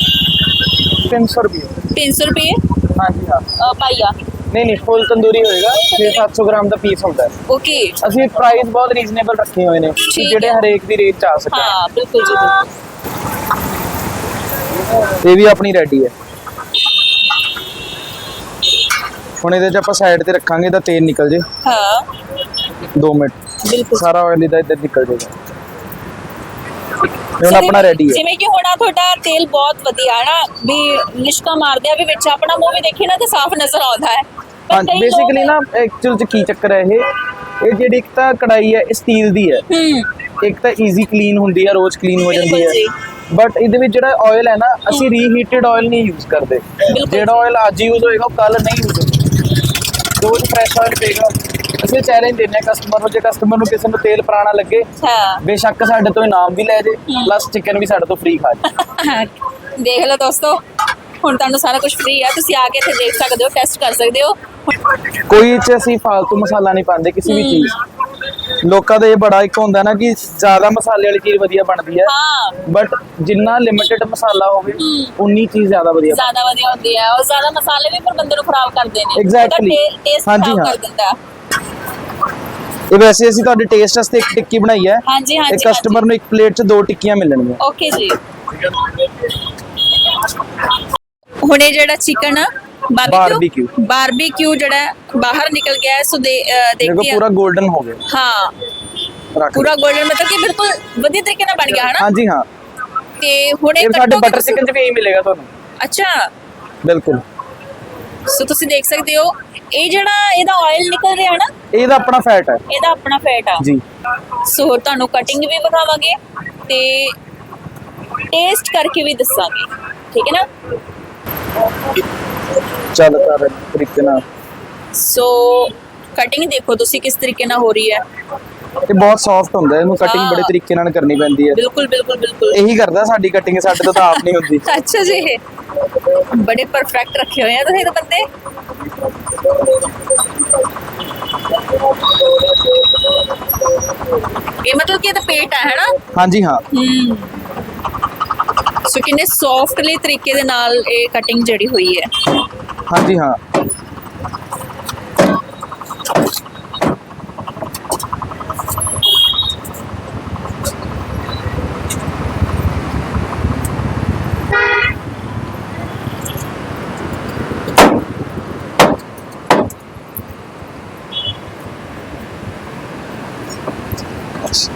Speaker 2: 300 ਰੁਪਏ।
Speaker 1: 300 ਰੁਪਏ?
Speaker 2: ਹਾਂਜੀ ਹਾਂ।
Speaker 1: ਅ, ਪਾਈਆ
Speaker 2: ਨਹੀਂ ਨਹੀਂ ਫੁੱਲ ਤੰਦੂਰੀ ਹੋਏਗਾ। 6-700 ਗ੍ਰਾਮ ਦਾ ਪੀਸ ਹੁੰਦਾ ਹੈ।
Speaker 1: ਓਕੇ।
Speaker 2: ਅਸੀਂ ਪ੍ਰਾਈਸ ਬਹੁਤ ਰੀਜ਼ਨੇਬਲ ਰੱਖੇ ਹੋਏ ਨੇ ਕਿ ਜਿਹੜੇ। ਹਰੇਕ ਦੀ ਰੇਟ ਚ ਆ ਸਕੇ।
Speaker 1: ਹਾਂ ਬਿਲਕੁਲ ਜੀ ਬਿਲਕੁਲ।
Speaker 2: ਇਹ ਵੀ ਆਪਣੀ ਰੈਡੀ ਹੈ। ਹੁਣ ਇਹਦੇ ਚ ਆਪਾਂ ਸਾਈਡ ਤੇ ਰੱਖਾਂਗੇ ਤਾਂ ਤੇਲ ਨਿਕਲ ਜੇ।
Speaker 1: ਹਾਂ।
Speaker 2: 2 ਮਿੰਟ।
Speaker 1: ਬਿਲਕੁਲ।
Speaker 2: ਸਾਰਾ ਆਇਲ ਇਹਦਾ ਇੱਧਰ ਨਿਕਲ ਜਾਏਗਾ। ਇਹ ਹੁਣ ਆਪਣਾ ਰੈਡੀ ਹੈ।
Speaker 1: ਜਿਵੇਂ ਕਿ ਹੁਣ ਆਹ ਤੁਹਾਡਾ ਤੇਲ ਬਹੁਤ ਵਧੀਆ ਹੈ ਨਾ ਵੀ ਲਿਸ਼ਕਾ ਮਾਰਦੇ ਆ ਵੀ ਵਿੱਚ ਆਪਣਾ ਮੂੰਹ ਵੀ ਦੇਖੇ ਨਾ ਤੇ ਸਾਫ਼ ਨਜ਼ਰ ਆਉਂਦਾ ਹੈ। ਪਰ
Speaker 2: ਹਾਂ
Speaker 1: ਕਈ ਲੋਕ-
Speaker 2: ਬੇਸਿਕਲੀ ਨਾ ਐਕਚੁਅਲ ਚ ਕੀ ਚੱਕਰ ਹੈ ਇਹ? ਇਹ ਜਿਹੜੀ ਇੱਕ ਤਾਂ ਕੜਾਈ ਹੈ ਇਹ ਸਟੀਲ ਦੀ ਹੈ।
Speaker 1: ਹੂੰ।
Speaker 2: ਇੱਕ ਤਾਂ ਈਜ਼ੀ ਕਲੀਨ ਹੁੰਦੀ ਹੈ ਰੋਜ਼ ਕਲੀਨ ਹੋ ਜਾਂਦੀ
Speaker 1: ਜੀ।
Speaker 2: ਹੈ ਬਟ ਇਹਦੇ ਵਿੱਚ ਜਿਹੜਾ ਆਇਲ ਹੈ ਨਾ ਅਸੀਂ ਰੀਹੀਟਡ ਆਇਲ ਨਹੀਂ ਯੂਜ਼ ਕਰਦੇ। ਜਿਹੜਾ
Speaker 1: ਜੀ।
Speaker 2: ਆਇਲ ਅੱਜ ਯੂਜ਼ ਹੋਏਗਾ ਉਹ ਕੱਲ ਨਹੀਂ ਯੂਜ਼ ਹੋਏਗਾ। ਰੋਜ਼ ਫਰੈਸ਼ ਆਇਲ ਪਏਗਾ ਅਸੀਂ ਚੈਲੰਜ ਦਿੰਦੇ ਹਾਂ ਕਸਟਮਰ ਨੂੰ ਜੇ ਕਸਟਮਰ ਨੂੰ ਕਿਸੇ ਨੂੰ ਤੇਲ ਪੁਰਾਣਾ ਲੱਗੇ
Speaker 1: ਹਾਂ।
Speaker 2: ਬੇਸ਼ੱਕ ਸਾਡੇ ਤੋਂ ਇਨਾਮ ਵੀ ਲੈ ਜੇ ਪਲੱਸ ਚਿਕਨ ਵੀ ਸਾਡੇ ਤੋਂ ਫ੍ਰੀ ਖਾ ਜੇ।
Speaker 1: ਦੇਖ ਲਓ ਦੋਸਤੋ ਹੁਣ ਤੁਹਾਨੂੰ ਸਾਰਾ ਕੁਝ ਫ੍ਰੀ ਹੈ ਤੁਸੀਂ ਆ ਕੇ ਇੱਥੇ ਦੇਖ ਸਕਦੇ ਹੋ ਟੈਸਟ ਕਰ ਸਕਦੇ ਹੋ।
Speaker 2: ਕੋਈ ਚ ਅਸੀਂ ਫालतू ਮਸਾਲਾ ਨਹੀਂ ਪਾਉਂਦੇ ਕਿਸੇ ਵੀ ਚੀਜ਼। ਲੋਕਾਂ ਦਾ ਇਹ ਬੜਾ ਇੱਕ ਹੁੰਦਾ ਨਾ ਕਿ ਜ਼ਿਆਦਾ ਮਸਾਲੇ ਵਾਲੀ ਚੀਜ਼ ਵਧੀਆ ਬਣਦੀ ਹੈ।
Speaker 1: ਹਾਂ।
Speaker 2: ਬਟ ਜਿੰਨਾ ਲਿਮਿਟਿਡ ਮਸਾਲਾ ਹੋਵੇ ਉਨੀ ਚੀਜ਼ ਜ਼ਿਆਦਾ ਵਧੀਆ
Speaker 1: ਜ਼ਿਆਦਾ ਵਧੀਆ ਹੁੰਦੀ ਹੈ ਔਰ ਜ਼ਿਆਦਾ ਮਸਾਲੇ ਵੀ ਫਿਰ ਬੰਦੇ ਨੂੰ ਖਰਾਬ ਕਰਦੇ ਨੇ. ਟੇਸਟ
Speaker 2: ਹਾਂਜੀ, ਹਾਂ।
Speaker 1: ਕਰ ਦਿੰਦਾ
Speaker 2: ਇਹ ਵੈਸੇ ਅਸੀਂ ਤੁਹਾਡੇ ਟੇਸਟ ਵਾਸਤੇ ਇੱਕ ਟਿੱਕੀ ਬਣਾਈ ਹੈ।
Speaker 1: ਹਾਂਜੀ
Speaker 2: ਇਹ
Speaker 1: ਹਾਂਜੀ
Speaker 2: ਕਸਟਮਰ ਨੂੰ ਇੱਕ ਪਲੇਟ 'ਚ ਦੋ ਟਿੱਕੀਆਂ ਮਿਲਣਗੀਆਂ।
Speaker 1: ਓਕੇ ਜੀ। ਹੁਣ ਇਹ ਜਿਹੜਾ ਚਿਕਨ
Speaker 2: Barbecue.
Speaker 1: ਬਾਰਬੀਕਿਊ ਜਿਹੜਾ ਹੈ, ਬਾਹਰ ਨਿਕਲ ਗਿਆ ਹੈ ਸੋ ਦੇ ਅਹ,
Speaker 2: ਦੇਖੋ
Speaker 1: ਦੇਖਦੇ
Speaker 2: ਪੂਰਾ
Speaker 1: ਹਾਂ
Speaker 2: 골ਡਨ ਹੋ ਗਿਆ।
Speaker 1: ਹਾਂ।
Speaker 2: ਰੱਖ
Speaker 1: ਪੂਰਾ 골ਡਨ ਮਤਲਬ ਕਿ ਬਿਲਕੁਲ ਵਧੀਆ ਤਰੀਕੇ ਨਾਲ ਬਣ ਗਿਆ ਹੈ ਨਾ
Speaker 2: ਹਾਂਜੀ ਹਾਂ।
Speaker 1: ਤੇ ਹੁਣ ਇਹ
Speaker 2: ਇਹ ਸਾਡੇ
Speaker 1: ਕੱਟੋਗੇ
Speaker 2: ਬਟਰ
Speaker 1: ਤੁਸੀਂ-
Speaker 2: ਚਿਕਨ 'ਚ ਵੀ ਇਹੀ ਮਿਲੇਗਾ ਤੁਹਾਨੂੰ।
Speaker 1: ਅੱਛਾ।
Speaker 2: ਬਿਲਕੁਲ।
Speaker 1: ਸੋ ਤੁਸੀਂ ਦੇਖ ਸਕਦੇ ਹੋ ਇਹ ਜਿਹੜਾ ਇਹਦਾ ਆਇਲ ਨਿਕਲ ਰਿਹਾ ਨਾ
Speaker 2: ਇਹਦਾ ਆਪਣਾ ਫੈਟ ਹੈ।
Speaker 1: ਇਹਦਾ ਆਪਣਾ ਫੈਟ ਆ।
Speaker 2: ਜੀ।
Speaker 1: ਸੋ ਤੁਹਾਨੂੰ ਕਟਿੰਗ ਵੀ ਵਿਖਾਵਾਂਗੇ ਤੇ ਟੇਸਟ ਕਰਕੇ ਵੀ ਦੱਸਾਂਗੇ। ਠੀਕ ਹੈ ਨਾ?
Speaker 2: ਚੱਲ ਕਰ ਤਰੀਕੇ ਨਾਲ।
Speaker 1: ਸੋ ਕਟਿੰਗ ਦੇਖੋ ਤੁਸੀਂ ਕਿਸ ਤਰੀਕੇ ਨਾਲ ਹੋ ਰਹੀ ਹੈ।
Speaker 2: ਇਹ ਬਹੁਤ ਸੌਫਟ ਹੁੰਦਾ ਹੈ ਇਹਨੂੰ ਕਟਿੰਗ
Speaker 1: ਹਾਂ।
Speaker 2: ਬੜੇ ਤਰੀਕੇ ਨਾਲ ਕਰਨੀ ਪੈਂਦੀ ਹੈ।
Speaker 1: ਬਿਲਕੁਲ ਬਿਲਕੁਲ ਬਿਲਕੁਲ।
Speaker 2: ਇਹੀ ਕਰਦਾ ਸਾਡੀ ਕਟਿੰਗ ਸਾਡੇ ਤੋਂ ਤਾਂ ਆਪ ਨਹੀਂ ਹੁੰਦੀ।
Speaker 1: ਅੱਛਾ ਜੀ। ਬੜੇ ਪਰਫੈਕਟ ਰੱਖੇ ਹੋਏ ਆ ਤੁਸੀਂ ਤਾਂ ਬੰਦੇ। ਇਹ ਮਤਲਬ ਕਿ ਇਹ ਤਾਂ ਪੇਟ ਹੈ ਹੈਨਾ?
Speaker 2: ਹਾਂਜੀ ਹਾਂ।
Speaker 1: ਸੋ ਕਿੰਨੇ ਸੌਫਟਲੀ ਤਰੀਕੇ ਦੇ ਨਾਲ ਇਹ ਕਟਿੰਗ ਜਿਹੜੀ ਹੋਈ ਹੈ।
Speaker 2: ਹਾਂਜੀ ਹਾਂ।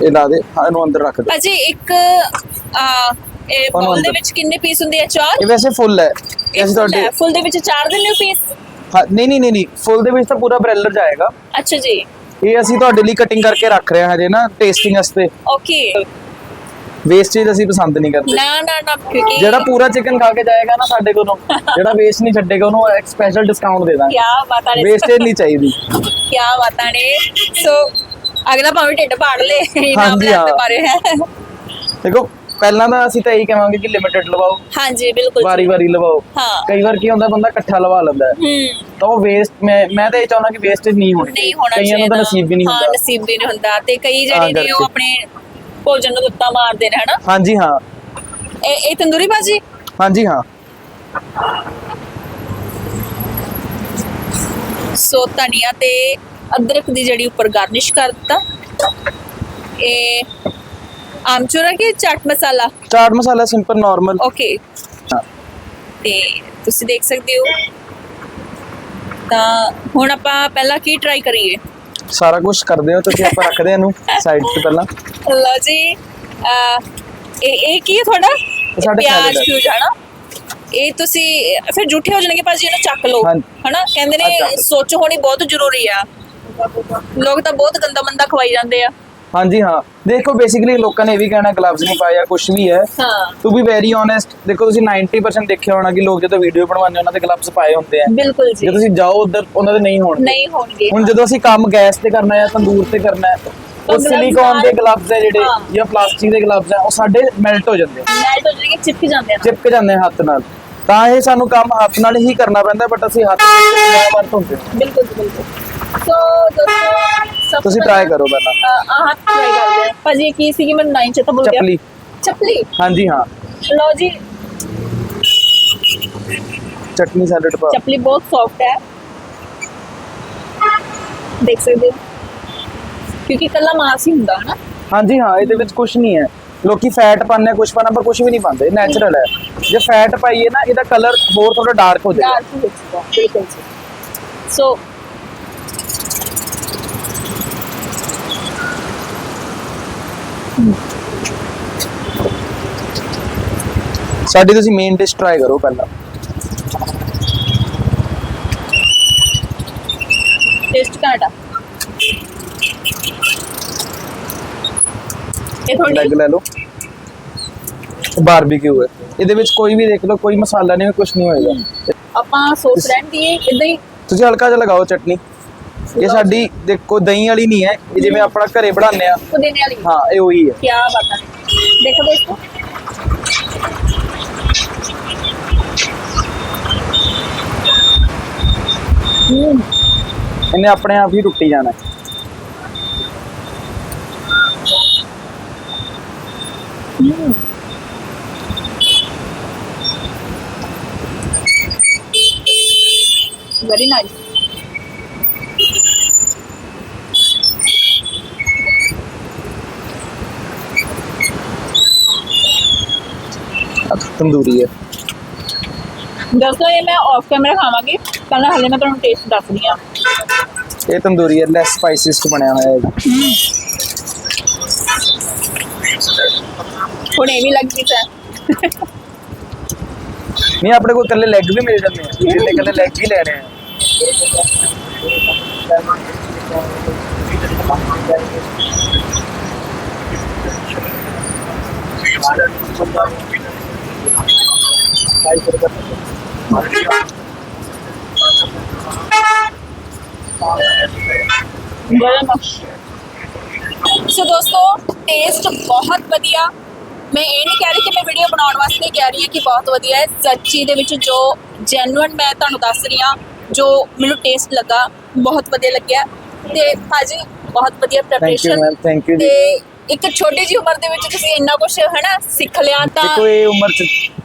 Speaker 2: ਇਹ ਲਾ ਦੇ ਹਾਂ ਇਹਨੂੰ ਅੰਦਰ ਰੱਖ ਦੇ।
Speaker 1: ਅਜੇ ਇੱਕ ਆ ਇਹ
Speaker 2: ਉਹਨੂੰ
Speaker 1: ਬੋਲ ਦੇ
Speaker 2: ਅੰਦਰ।
Speaker 1: ਵਿੱਚ ਕਿੰਨੇ ਪੀਸ ਹੁੰਦੇ ਆ? ਚਾਰ?
Speaker 2: ਇਹ ਵੈਸੇ ਫੁੱਲ ਹੈ। ਇਹ ਅਸੀਂ ਤੁਹਾਡੇ
Speaker 1: ਫੁੱਲ ਦੇ ਵਿੱਚ ਚਾਰ ਦਿੰਦੇ ਹੋ ਪੀਸ
Speaker 2: ਹਾਂ, ਨਹੀਂ ਨਹੀਂ ਨਹੀਂ ਨਹੀਂ। ਫੁੱਲ ਦੇ ਵਿੱਚ ਤਾਂ ਪੂਰਾ ਬ੍ਰੈਲਰ ਜਾਏਗਾ।
Speaker 1: ਅੱਛਾ ਜੀ।
Speaker 2: ਇਹ ਅਸੀਂ ਤੁਹਾਡੇ ਲਈ ਕਟਿੰਗ ਕਰਕੇ ਰੱਖ ਰਹੇ ਹਾਂ ਹਜੇ ਨਾ ਟੇਸਟਿੰਗ ਵਾਸਤੇ।
Speaker 1: ਓਕੇ
Speaker 2: ਵੇਸਟੇਜ ਅਸੀਂ ਪਸੰਦ ਨਹੀਂ ਕਰਦੇ।
Speaker 1: ਨਾ ਨਾ ਨਾ ਕਿਉਂਕਿ
Speaker 2: ਜਿਹੜਾ ਪੂਰਾ ਚਿਕਨ ਖਾ ਕੇ ਜਾਏਗਾ ਨਾ ਸਾਡੇ ਕੋਲੋਂ ਜਿਹੜਾ ਵੇਸਟ ਨਹੀਂ ਛੱਡੇਗਾ ਉਹਨੂੰ ਇੱਕ ਸਪੈਸ਼ਲ ਡਿਸਕਾਊਂਟ ਦੇ ਦਾਂਗੇ।
Speaker 1: ਕੀ ਬਾਤਾਂ ਨੇ।
Speaker 2: ਵੇਸਟੇਜ ਨਹੀਂ ਚਾਹੀਦੀ।
Speaker 1: ਕੀ ਬਾਤਾਂ ਨੇ। ਸੋ ਅਗਲਾ ਭਾਵੇਂ ਢਿੱਡ ਪਾੜ ਲੇ ਇਨਾਮ
Speaker 2: ਹਾਂਜੀ,
Speaker 1: ਲੈਣ
Speaker 2: ਹਾਂ।
Speaker 1: ਦੇ ਬਾਰੇ ਹੈ।
Speaker 2: ਦੇਖੋ ਪਹਿਲਾਂ ਤਾਂ ਅਸੀਂ ਤਾਂ ਇਹੀ ਕਹਾਂਗੇ ਕਿ ਲਿਮਿਟਿਡ ਲਵਾਓ।
Speaker 1: ਹਾਂਜੀ ਬਿਲਕੁਲ
Speaker 2: ਵਾਰੀ ਵਾਰੀ ਲਵਾਓ।
Speaker 1: ਹਾਂ।
Speaker 2: ਕਈ ਵਾਰ ਕੀ ਹੁੰਦਾ ਬੰਦਾ ਇਕੱਠਾ ਲਵਾ ਲੈਂਦਾ ਹੈ।
Speaker 1: ਹੂੰ।
Speaker 2: ਤਾਂ ਉਹ ਵੇਸਟ ਮੈਂ ਮੈਂ ਤਾਂ ਇਹ ਚਾਹੁੰਦਾ ਕਿ ਵੇਸਟੇਜ ਨਹੀਂ ਹੋਣੀ
Speaker 1: ਨਹੀਂ ਹੋਣਾ
Speaker 2: ਕਈਆਂ ਨੂੰ ਤਾਂ
Speaker 1: ਚਾਹੀਦਾ।
Speaker 2: ਨਸੀਬ ਵੀ ਨਹੀਂ
Speaker 1: ਹਾਂ
Speaker 2: ਹੁੰਦਾ।
Speaker 1: ਨਸੀਬ ਵੀ ਨਹੀਂ ਹੁੰਦਾ। ਤੇ ਕਈ
Speaker 2: ਤਾਂ
Speaker 1: ਜਿਹੜੇ ਨੇ ਉਹ
Speaker 2: ਕਰਕੇ।
Speaker 1: ਆਪਣੇ ਭੋਜਨ ਨੂੰ ਗੁੱਤਾ ਮਾਰਦੇ ਨੇ ਹਨਾ?
Speaker 2: ਹਾਂਜੀ ਹਾਂ।
Speaker 1: ਇਹ ਇਹ ਤੰਦੂਰੀ ਭਾਜੀ?
Speaker 2: ਹਾਂਜੀ ਹਾਂ।
Speaker 1: ਸੋ ਧਨੀਆ ਤੇ ਅਦਰਕ ਦੀ ਜਿਹੜੀ ਉੱਪਰ ਗਾਰਨਿਸ਼ ਕਰ ਦਿੱਤਾ। ਇਹ ਆਮਚੂਰ ਕਿ chaat masala?
Speaker 2: Chaat masala simple normal
Speaker 1: okay ਤੇ ਤੁਸੀਂ ਦੇਖ ਸਕਦੇ ਹੋ। ਤਾਂ ਹੁਣ ਆਪਾਂ ਪਹਿਲਾਂ ਕੀ ਟਰਾਈ ਕਰੀਏ?
Speaker 2: ਸਾਰਾ ਕੁਝ ਕਰਦੇ ਹੋ ਤੁਸੀਂ ਆਪਾਂ ਰੱਖਦੇ ਹਾਂ ਇਹਨੂੰ ਸਾਈਡ ਤੇ ਪਹਿਲਾਂ।
Speaker 1: ਲਓ ਜੀ ਇਹ ਇਹ ਕੀ ਹੈ ਤੁਹਾਡਾ?
Speaker 2: ਸਾਡੇ
Speaker 1: ਪਿਆਜ਼
Speaker 2: ਹੈ।
Speaker 1: ਨਾ? ਇਹ ਤੁਸੀਂ ਫਿਰ ਝੂਠੇ ਹੋ ਜਾਣਗੇ ਭਾਜੀ ਇਹਨੂੰ ਚੱਕ ਲਓ। ਹਨਾ ਕਹਿੰਦੇ। ਨੇ ਸੋਚ ਹੋਣੀ ਬਹੁਤ ਜ਼ਰੂਰੀ ਆ। ਲੋਕ ਤਾਂ ਬਹੁਤ ਗੰਦਾ ਮੰਦਾ ਖਵਾਈ ਜਾਂਦੇ ਆ।
Speaker 2: ਹਾਂਜੀ ਹਾਂ। ਦੇਖੋ ਬੇਸਿਕਲੀ ਲੋਕਾਂ ਨੇ ਇਹ ਵੀ ਕਹਿਣਾ ਗਲਵਜ਼ ਨਹੀਂ ਪਾਇਆ ਕੁਝ ਵੀ ਹੈ।
Speaker 1: ਹਾਂ।
Speaker 2: ਟੂ ਬੀ ਵੈਰੀ ਓਨੈਸਟ ਦੇਖੋ ਤੁਸੀਂ 90% ਦੇਖਿਆ ਹੋਣਾ ਕਿ ਲੋਕ ਜਦੋਂ ਵੀਡੀਓ ਬਣਵਾਉਂਦੇ ਉਹਨਾਂ ਦੇ ਗਲਵਜ਼ ਪਾਏ ਹੁੰਦੇ ਆ।
Speaker 1: ਬਿਲਕੁਲ ਜੀ।
Speaker 2: ਜੇ ਤੁਸੀਂ ਜਾਓ ਉਧਰ ਉਹਨਾਂ ਦੇ ਨਹੀਂ ਹੋਣਗੇ।
Speaker 1: ਨਹੀਂ ਹੋਣਗੇ।
Speaker 2: ਹੁਣ ਜਦੋਂ ਅਸੀਂ ਕੰਮ ਗੈਸ ਤੇ ਕਰਨਾ ਹੈ ਤੰਦੂਰ ਤੇ ਕਰਨਾ ਹੈ ਉਹ ਸਿਲੀਕੋਨ ਦੇ ਗਲਵਜ਼ ਹੈ ਜਿਹੜੇ। ਜਾਂ ਪਲਾਸਟਿਕ ਦੇ ਗਲਵਜ਼ ਹੈ ਉਹ ਸਾਡੇ ਮੈਲਟ ਹੋ ਜਾਂਦੇ ਆ।
Speaker 1: ਮੈਲਟ ਹੋ ਜਾਣਗੇ ਚਿਪਕ ਜਾਂਦੇ ਆ।
Speaker 2: ਚਿਪਕ ਜਾਂਦੇ ਆ ਹੱਥ ਨਾਲ। ਤਾਂ ਇਹ ਸਾਨੂੰ ਕੰਮ ਹੱਥ ਨਾਲ ਹੀ ਕਰਨਾ ਪੈਂਦਾ ਬਟ ਅਸੀਂ ਹੱਥ ਨਾਲ ਵਰਤ ਹੁੰਦੇ ਹਾਂ।
Speaker 1: ਬਿਲਕੁਲ ਜੀ, ਬਿਲਕੁਲ। ਸੋ ਦੋਸਤੋ ਸਭ
Speaker 2: ਤੁਸੀਂ
Speaker 1: ਤੋਂ
Speaker 2: try
Speaker 1: ਪਹਿਲਾਂ,
Speaker 2: ਕਰੋ ਪਹਿਲਾਂ।
Speaker 1: ਅਹ, ਆਹ ਟਰਾਈ ਕਰਦੇ ਆ। ਭਾਜੀ ਇਹ ਕੀ ਸੀਗੀ? ਮੈਨੂੰ ਨਾਈਨ ਚ ਤਾਂ ਭੁੱਲ ਗਿਆ
Speaker 2: ਚੱਪਲੀ।
Speaker 1: ਚੱਪਲੀ?
Speaker 2: ਹਾਂਜੀ ਹਾਂ।
Speaker 1: ਲਓ ਜੀ।
Speaker 2: ਚਟਨੀ ਸੈਲਡ ਪਾ।
Speaker 1: ਚੱਪਲੀ ਬਹੁਤ ਸੌਫਟ ਹੈ। ਦੇਖ ਸਕਦੇ ਹੋ। ਕਿਉਂਕਿ ਕੱਲਾ ਮਾਸ ਹੀ ਹੁੰਦਾ ਹੈ ਨਾ
Speaker 2: ਹਾਂਜੀ ਹਾਂ ਇਹਦੇ ਵਿੱਚ ਕੁਝ ਨਹੀਂ ਹੈ। ਲੋਕੀ ਫੈਟ ਪਾਉਂਦੇ ਕੁਝ ਪਾਣਾ ਪਰ ਕੁਝ ਵੀ ਨਹੀਂ ਪਾਉਂਦੇ ਨੈਚੁਰਲ ਹੈ। ਜੇ ਫੈਟ ਪਾਈਏ ਨਾ ਇਹਦਾ ਕਲਰ ਹੋਰ ਥੋੜਾ ਡਾਰਕ ਹੋ ਜਾਏਗਾ।
Speaker 1: ਡਾਰਕ ਹੋ ਚੁੱਕਾ ਬਿਲਕੁਲ ਜੀ। ਸੋ
Speaker 2: ਸਾਡੀ ਤੁਸੀਂ ਮੇਨ ਡਿਸ਼ ਟਰਾਈ ਕਰੋ ਪਹਿਲਾਂ
Speaker 1: ਟੇਸਟ ਘਾਟਾ ਇਹ ਥੋੜੀ
Speaker 2: ਲੈਗ ਲੈ ਲਓ। ਬਾਰਬੀਕਿਊ ਹੈ। ਇਹਦੇ ਵਿੱਚ ਕੋਈ ਵੀ ਦੇਖ ਲਓ ਕੋਈ ਮਸਾਲਾ ਨਹੀਂ ਕੁਝ ਨਹੀਂ ਹੋਏਗਾ।
Speaker 1: ਆਪਾਂ ਸੋਚ ਰਹਿਣ ਦੀ ਇਦਾਂ ਹੀ।
Speaker 2: ਤੁਸੀਂ ਹਲਕਾ ਜਿਹਾ ਲਗਾਓ ਚਟਨੀ। ਇਹ ਸਾਡੀ ਦੇਖੋ ਦਹੀਂ ਵਾਲੀ ਨਹੀਂ ਹੈ। ਇਹ ਜਿਵੇਂ ਆਪਣਾ ਘਰੇ ਬਣਾਉਂਦੇ ਆ
Speaker 1: ਪੁਦੀਨੇ ਵਾਲੀ।
Speaker 2: ਹਾਂ ਇਹ ਉਹੀ ਹੈ।
Speaker 1: ਕੀ ਬਾਤ ਹੈ। ਦੇਖੋ ਹੂੰ
Speaker 2: ਇਹਨੇ ਆਪਣੇ ਆਪ ਹੀ ਟੁੱਟੀ ਜਾਣਾ। ਤੰਦੂਰੀ ਹੈ
Speaker 1: ਦੋਸਤੋ ਇਹ ਮੈਂ ਆਫ ਕੈਮਰਾ ਖਾਵਾਂਗੀ ਪਹਿਲਾਂ ਹਲੇ ਮੈਂ ਤੁਹਾਨੂੰ ਟੇਸਟ ਦੱਸਦੀ ਆ
Speaker 2: ਇਹ ਤੰਦੂਰੀ ਹੈ ਲੈਸ ਸਪਾਈਸਿਸ ਚ ਬਣਿਆ ਹੋਇਆ ਹੈ
Speaker 1: ਹੁਣ ਇਹ ਵੀ ਲੱਗ ਗਈ ਸਰ
Speaker 2: ਨਹੀਂ ਆਪਣੇ ਕੋਲ ਇਕੱਲੇ ਲੈਗ ਵੀ ਮਿਲ ਜਾਂਦੇ ਆ ਇਕੱਲੇ ਲੈਗ ਹੀ ਲੈਣੇ ਆ
Speaker 1: ਸੋ ਦੋਸਤੋ ਟੇਸਟ ਬਹੁਤ ਵਧੀਆ ਮੈਂ ਇਹ ਨਹੀਂ ਕਹਿ ਰਹੀ ਕਿ ਮੈਂ ਵੀਡੀਓ ਬਣਾਉਣ ਵਾਸਤੇ ਕਹਿ ਰਹੀ ਹਾਂ ਕਿ ਬਹੁਤ ਵਧੀਆ ਹੈ ਸੱਚੀ ਦੇ ਵਿੱਚ ਜੋ ਜੈਨੂਇਨ ਮੈਂ ਤੁਹਾਨੂੰ ਦੱਸ ਰਹੀ ਹਾਂ ਜੋ ਮੈਨੂੰ ਟੇਸਟ ਲੱਗਾ ਬਹੁਤ ਵਧੀਆ ਲੱਗਿਆ ਤੇ ਭਾਜੀ ਬਹੁਤ ਵਧੀਆ ਪ੍ਰੈਪਰੇਸ਼ਨ
Speaker 2: ਮੈਮ ਥੈਂਕ ਯੂ ਜੀ।
Speaker 1: ਤੇ ਇੱਕ ਛੋਟੀ ਜਿਹੀ ਉਮਰ ਦੇ ਵਿੱਚ ਤੁਸੀਂ ਇੰਨਾ ਕੁਝ ਹੈਨਾ ਸਿੱਖ ਲਿਆ ਤਾਂ
Speaker 2: ਦੇਖੋ ਇਹ ਉਮਰ ਚ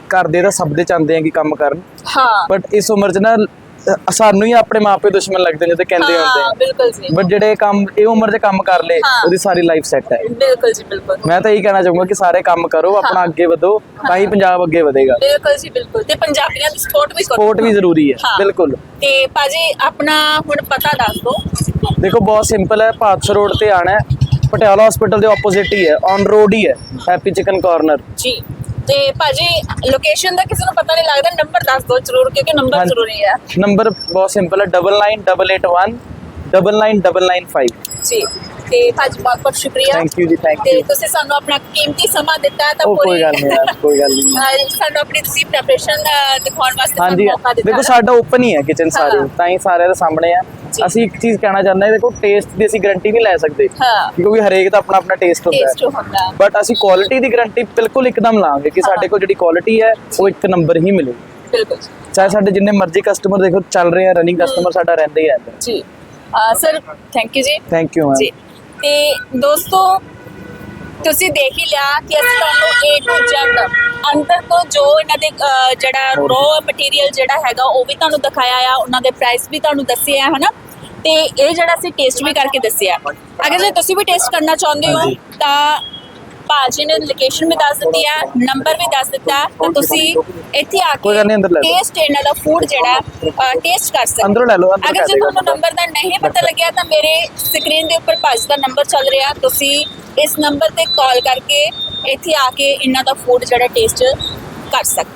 Speaker 2: ਕਰਦੇ ਤਾਂ ਸਭ ਦੇ ਚਾਹੁੰਦੇ ਆ ਕਿ ਕੰਮ ਕਰਨ।
Speaker 1: ਹਾਂ।
Speaker 2: ਬਟ ਇਸ ਉਮਰ ਚ ਨਾ ਅ- ਸਾਨੂੰ ਹੀ ਆਪਣੇ ਮਾਪੇ ਦੁਸ਼ਮਣ ਲੱਗਦੇ ਨੇ ਤੇ ਕਹਿੰਦੇ
Speaker 1: ਹਾਂ
Speaker 2: ਹੁੰਦੇ
Speaker 1: ਬਿਲਕੁਲ ਜੀ।
Speaker 2: ਬਟ ਜਿਹੜੇ ਕੰਮ ਇਹ ਉਮਰ 'ਚ ਕੰਮ ਕਰ ਲੇ
Speaker 1: ਹਾਂ।
Speaker 2: ਉਹਦੀ ਸਾਰੀ ਲਾਈਫ ਸੈੱਟ ਹੈ।
Speaker 1: ਬਿਲਕੁਲ ਜੀ ਬਿਲਕੁਲ।
Speaker 2: ਮੈਂ ਤਾਂ ਇਹੀ ਕਹਿਣਾ ਚਾਹੂੰਗਾ ਕਿ ਸਾਰੇ ਕੰਮ ਕਰੋ ਆਪਣਾ ਅੱਗੇ ਵਧੋ ਤਾਂ ਹੀ ਪੰਜਾਬ ਅੱਗੇ ਵਧੇਗਾ।
Speaker 1: ਬਿਲਕੁਲ ਜੀ ਬਿਲਕੁਲ। ਤੇ ਪੰਜਾਬੀਆਂ ਦੀ ਸਪੋਰਟ ਵੀ ਕਰੋ।
Speaker 2: ਸਪੋਰਟ ਵੀ ਜ਼ਰੂਰੀ ਹੈ।
Speaker 1: ਹਾਂ।
Speaker 2: ਬਿਲਕੁਲ।
Speaker 1: ਤੇ ਭਾਜੀ ਆਪਣਾ ਹੁਣ ਪਤਾ ਦੱਸ ਦਿਓ।
Speaker 2: ਦੇਖੋ ਬਹੁਤ ਸਿੰਪਲ ਹੈ ਭਾਦਸੋਂ ਰੋਡ ਤੇ ਆਣਾ ਹੈ। ਪਟਿਆਲਾ ਹਸਪੀਟਲ ਦੇ ਆਪੋਜ਼ਿਟ ਹੀ ਹੈ ਔਨ ਰੋਡ ਹੀ ਹੈ ਹੈਪੀ ਚਿਕਨ ਕਾਰਨਰ
Speaker 1: ਜੀ। ਤੇ ਭਾਜੀ ਲੋਕੇਸ਼ਨ ਦਾ ਕਿਸੇ ਨੂੰ ਪਤਾ ਨਹੀਂ ਲੱਗਦਾ ਨੰਬਰ ਦੱਸ ਦਿਓ ਜ਼ਰੂਰ ਕਿਉਂਕਿ ਨੰਬਰ
Speaker 2: ਹਾਂਜੀ।
Speaker 1: ਜ਼ਰੂਰੀ ਹੈ।
Speaker 2: ਨੰਬਰ ਬਹੁਤ ਸਿੰਪਲ ਹੈ 998881 9995
Speaker 1: ਜੀ। ਤੇ ਭਾਜੀ ਬਹੁਤ ਬਹੁਤ ਸ਼ੁਕਰੀਆ।
Speaker 2: ਥੈਂਕ ਯੂ ਜੀ ਥੈਂਕ
Speaker 1: ਤੇ
Speaker 2: ਯੂ
Speaker 1: ਤੁਸੀਂ ਸਾਨੂੰ ਆਪਣਾ ਕੀਮਤੀ ਸਮਾਂ ਦਿੱਤਾ ਤਾਂ
Speaker 2: ਉਹ ਕੋਈ ਗੱਲ ਨਹੀਂ ਯਾਰ ਕੋਈ ਗੱਲ ਨਹੀਂ।
Speaker 1: ਅਹ ਸਾਨੂੰ ਆਪਣੀ ਤੁਸੀਂ ਪ੍ਰੈਪਰੇਸ਼ਨ ਦਿਖਾਉਣ ਵਾਸਤੇ
Speaker 2: ਹਾਂਜੀ
Speaker 1: ਸਾਨੂੰ ਮੌਕਾ ਦਿੱਤਾ
Speaker 2: ਦੇਖੋ। ਸਾਡਾ ਓਪਨ ਹੀ ਹੈ ਕਿਚਨ ਸਾਰੇ
Speaker 1: ਹਾਂ।
Speaker 2: ਤਾਂ ਹੀ ਸਾਰਿਆਂ ਦੇ ਸਾਹਮਣੇ ਆ।
Speaker 1: ਜੀ।
Speaker 2: ਅਸੀਂ ਇੱਕ ਚੀਜ਼ ਕਹਿਣਾ ਚਾਹੁੰਦੇ ਹਾਂ ਦੇਖੋ ਟੇਸਟ ਦੀ ਅਸੀਂ ਗਾਰੰਟੀ ਨਹੀਂ ਲੈ ਸਕਦੇ।
Speaker 1: ਹਾਂ।
Speaker 2: ਕਿਉਂਕਿ ਹਰੇਕ ਦਾ ਆਪਣਾ ਆਪਣਾ ਟੇਸਟ ਹੁੰਦਾ
Speaker 1: ਟੇਸਟ
Speaker 2: ਹੈ
Speaker 1: ਹੁੰਦਾ। ਹੈ।
Speaker 2: ਬਟ ਅਸੀਂ ਕੁਆਲਿਟੀ ਦੀ ਗਾਰੰਟੀ ਬਿਲਕੁਲ ਇੱਕਦਮ ਲਾਵਾਂਗੇ ਕਿ ਸਾਡੇ। ਕੋਲ ਜਿਹੜੀ ਕੁਆਲਿਟੀ ਹੈ ਉਹ ਇੱਕ ਨੰਬਰ ਹੀ ਮਿਲੇਗੀ
Speaker 1: ਬਿਲਕੁਲ ਜੀ।
Speaker 2: ਚਾਹੇ ਸਾਡੇ ਜਿੰਨੇ ਮਰਜ਼ੀ ਕਸਟਮਰ ਦੇਖੋ ਚੱਲ ਰਹੇ ਆ ਰਨਿੰਗ ਕਸਟਮਰ ਸਾਡਾ ਰਹਿੰਦੇ ਹੀ
Speaker 1: ਜੀ। ਸਰ ਥੈਂਕ ਯੂ ਜੀ।
Speaker 2: ਥੈਂਕ ਯੂ
Speaker 1: ਜੀ।
Speaker 2: ਮੈਮ
Speaker 1: ਤੇ ਦੋਸਤੋ ਤੁਸੀਂ ਦੇਖ ਹੀ ਲਿਆ ਕਿ ਅਸੀਂ ਤੁਹਾਨੂੰ A to Z ਅੰਦਰ ਤੋਂ ਜੋ ਇਹਨਾਂ ਦੇ ਜਿਹੜਾ ਰੋ ਮਟੀਰੀਅਲ ਜਿਹੜਾ ਹੈਗਾ ਉਹ ਵੀ ਤੁਹਾਨੂੰ ਦਿਖਾਇਆ ਆ ਉਹਨਾਂ ਦੇ ਪ੍ਰਾਈਸ ਵੀ ਤੁਹਾਨੂੰ ਦੱਸੇ ਆ ਹਨਾ ਤੇ ਇਹ ਜਿਹੜਾ ਅਸੀਂ ਟੇਸਟ ਵੀ ਕਰਕੇ ਦੱਸਿਆ ਅਗਰ ਜੇ ਤੁਸੀਂ ਵੀ ਟੇਸਟ ਕਰਨਾ ਚਾਹੁੰਦੇ ਹੋ
Speaker 2: ਹਾਂਜੀ।
Speaker 1: ਤਾਂ ਭਾਜੀ ਨੇ ਲੋਕੇਸ਼ਨ ਵੀ ਦੱਸ ਦਿੱਤੀ ਹੈ ਨੰਬਰ ਵੀ ਦੱਸ ਦਿੱਤਾ ਤਾਂ ਤੁਸੀਂ ਇੱਥੇ ਆ
Speaker 2: ਕੋਈ ਗੱਲ ਨਹੀਂ, ਅੰਦਰ ਲੈ
Speaker 1: ਕੇ
Speaker 2: ਲਓ।
Speaker 1: ਟੇਸਟ ਇਹਨਾਂ ਦਾ ਫੂਡ ਜਿਹੜਾ ਟੇਸਟ ਕਰ ਸਕਦੇ ਹੋ।
Speaker 2: ਅੰਦਰੋਂ ਲੈ ਲਓ, ਅੰਦਰ
Speaker 1: ਅਗਰ ਜੇ ਤੁਹਾਨੂੰ ਨੰਬਰ ਦਾ ਨਹੀਂ ਪਤਾ ਲੱਗਿਆ ਤਾਂ ਮੇਰੇ ਸਕਰੀਨ ਦੇ ਉੱਪਰ ਭਾਜੀ ਦਾ ਨੰਬਰ ਚੱਲ ਰਿਹਾ ਤੁਸੀਂ ਇਸ ਨੰਬਰ ਤੇ ਕਾਲ ਕਰਕੇ ਇੱਥੇ ਆ ਕੇ ਇਹਨਾਂ ਦਾ ਫੂਡ ਜਿਹੜਾ ਟੇਸਟ ਕਰ ਸਕਦੇ ਹੋ।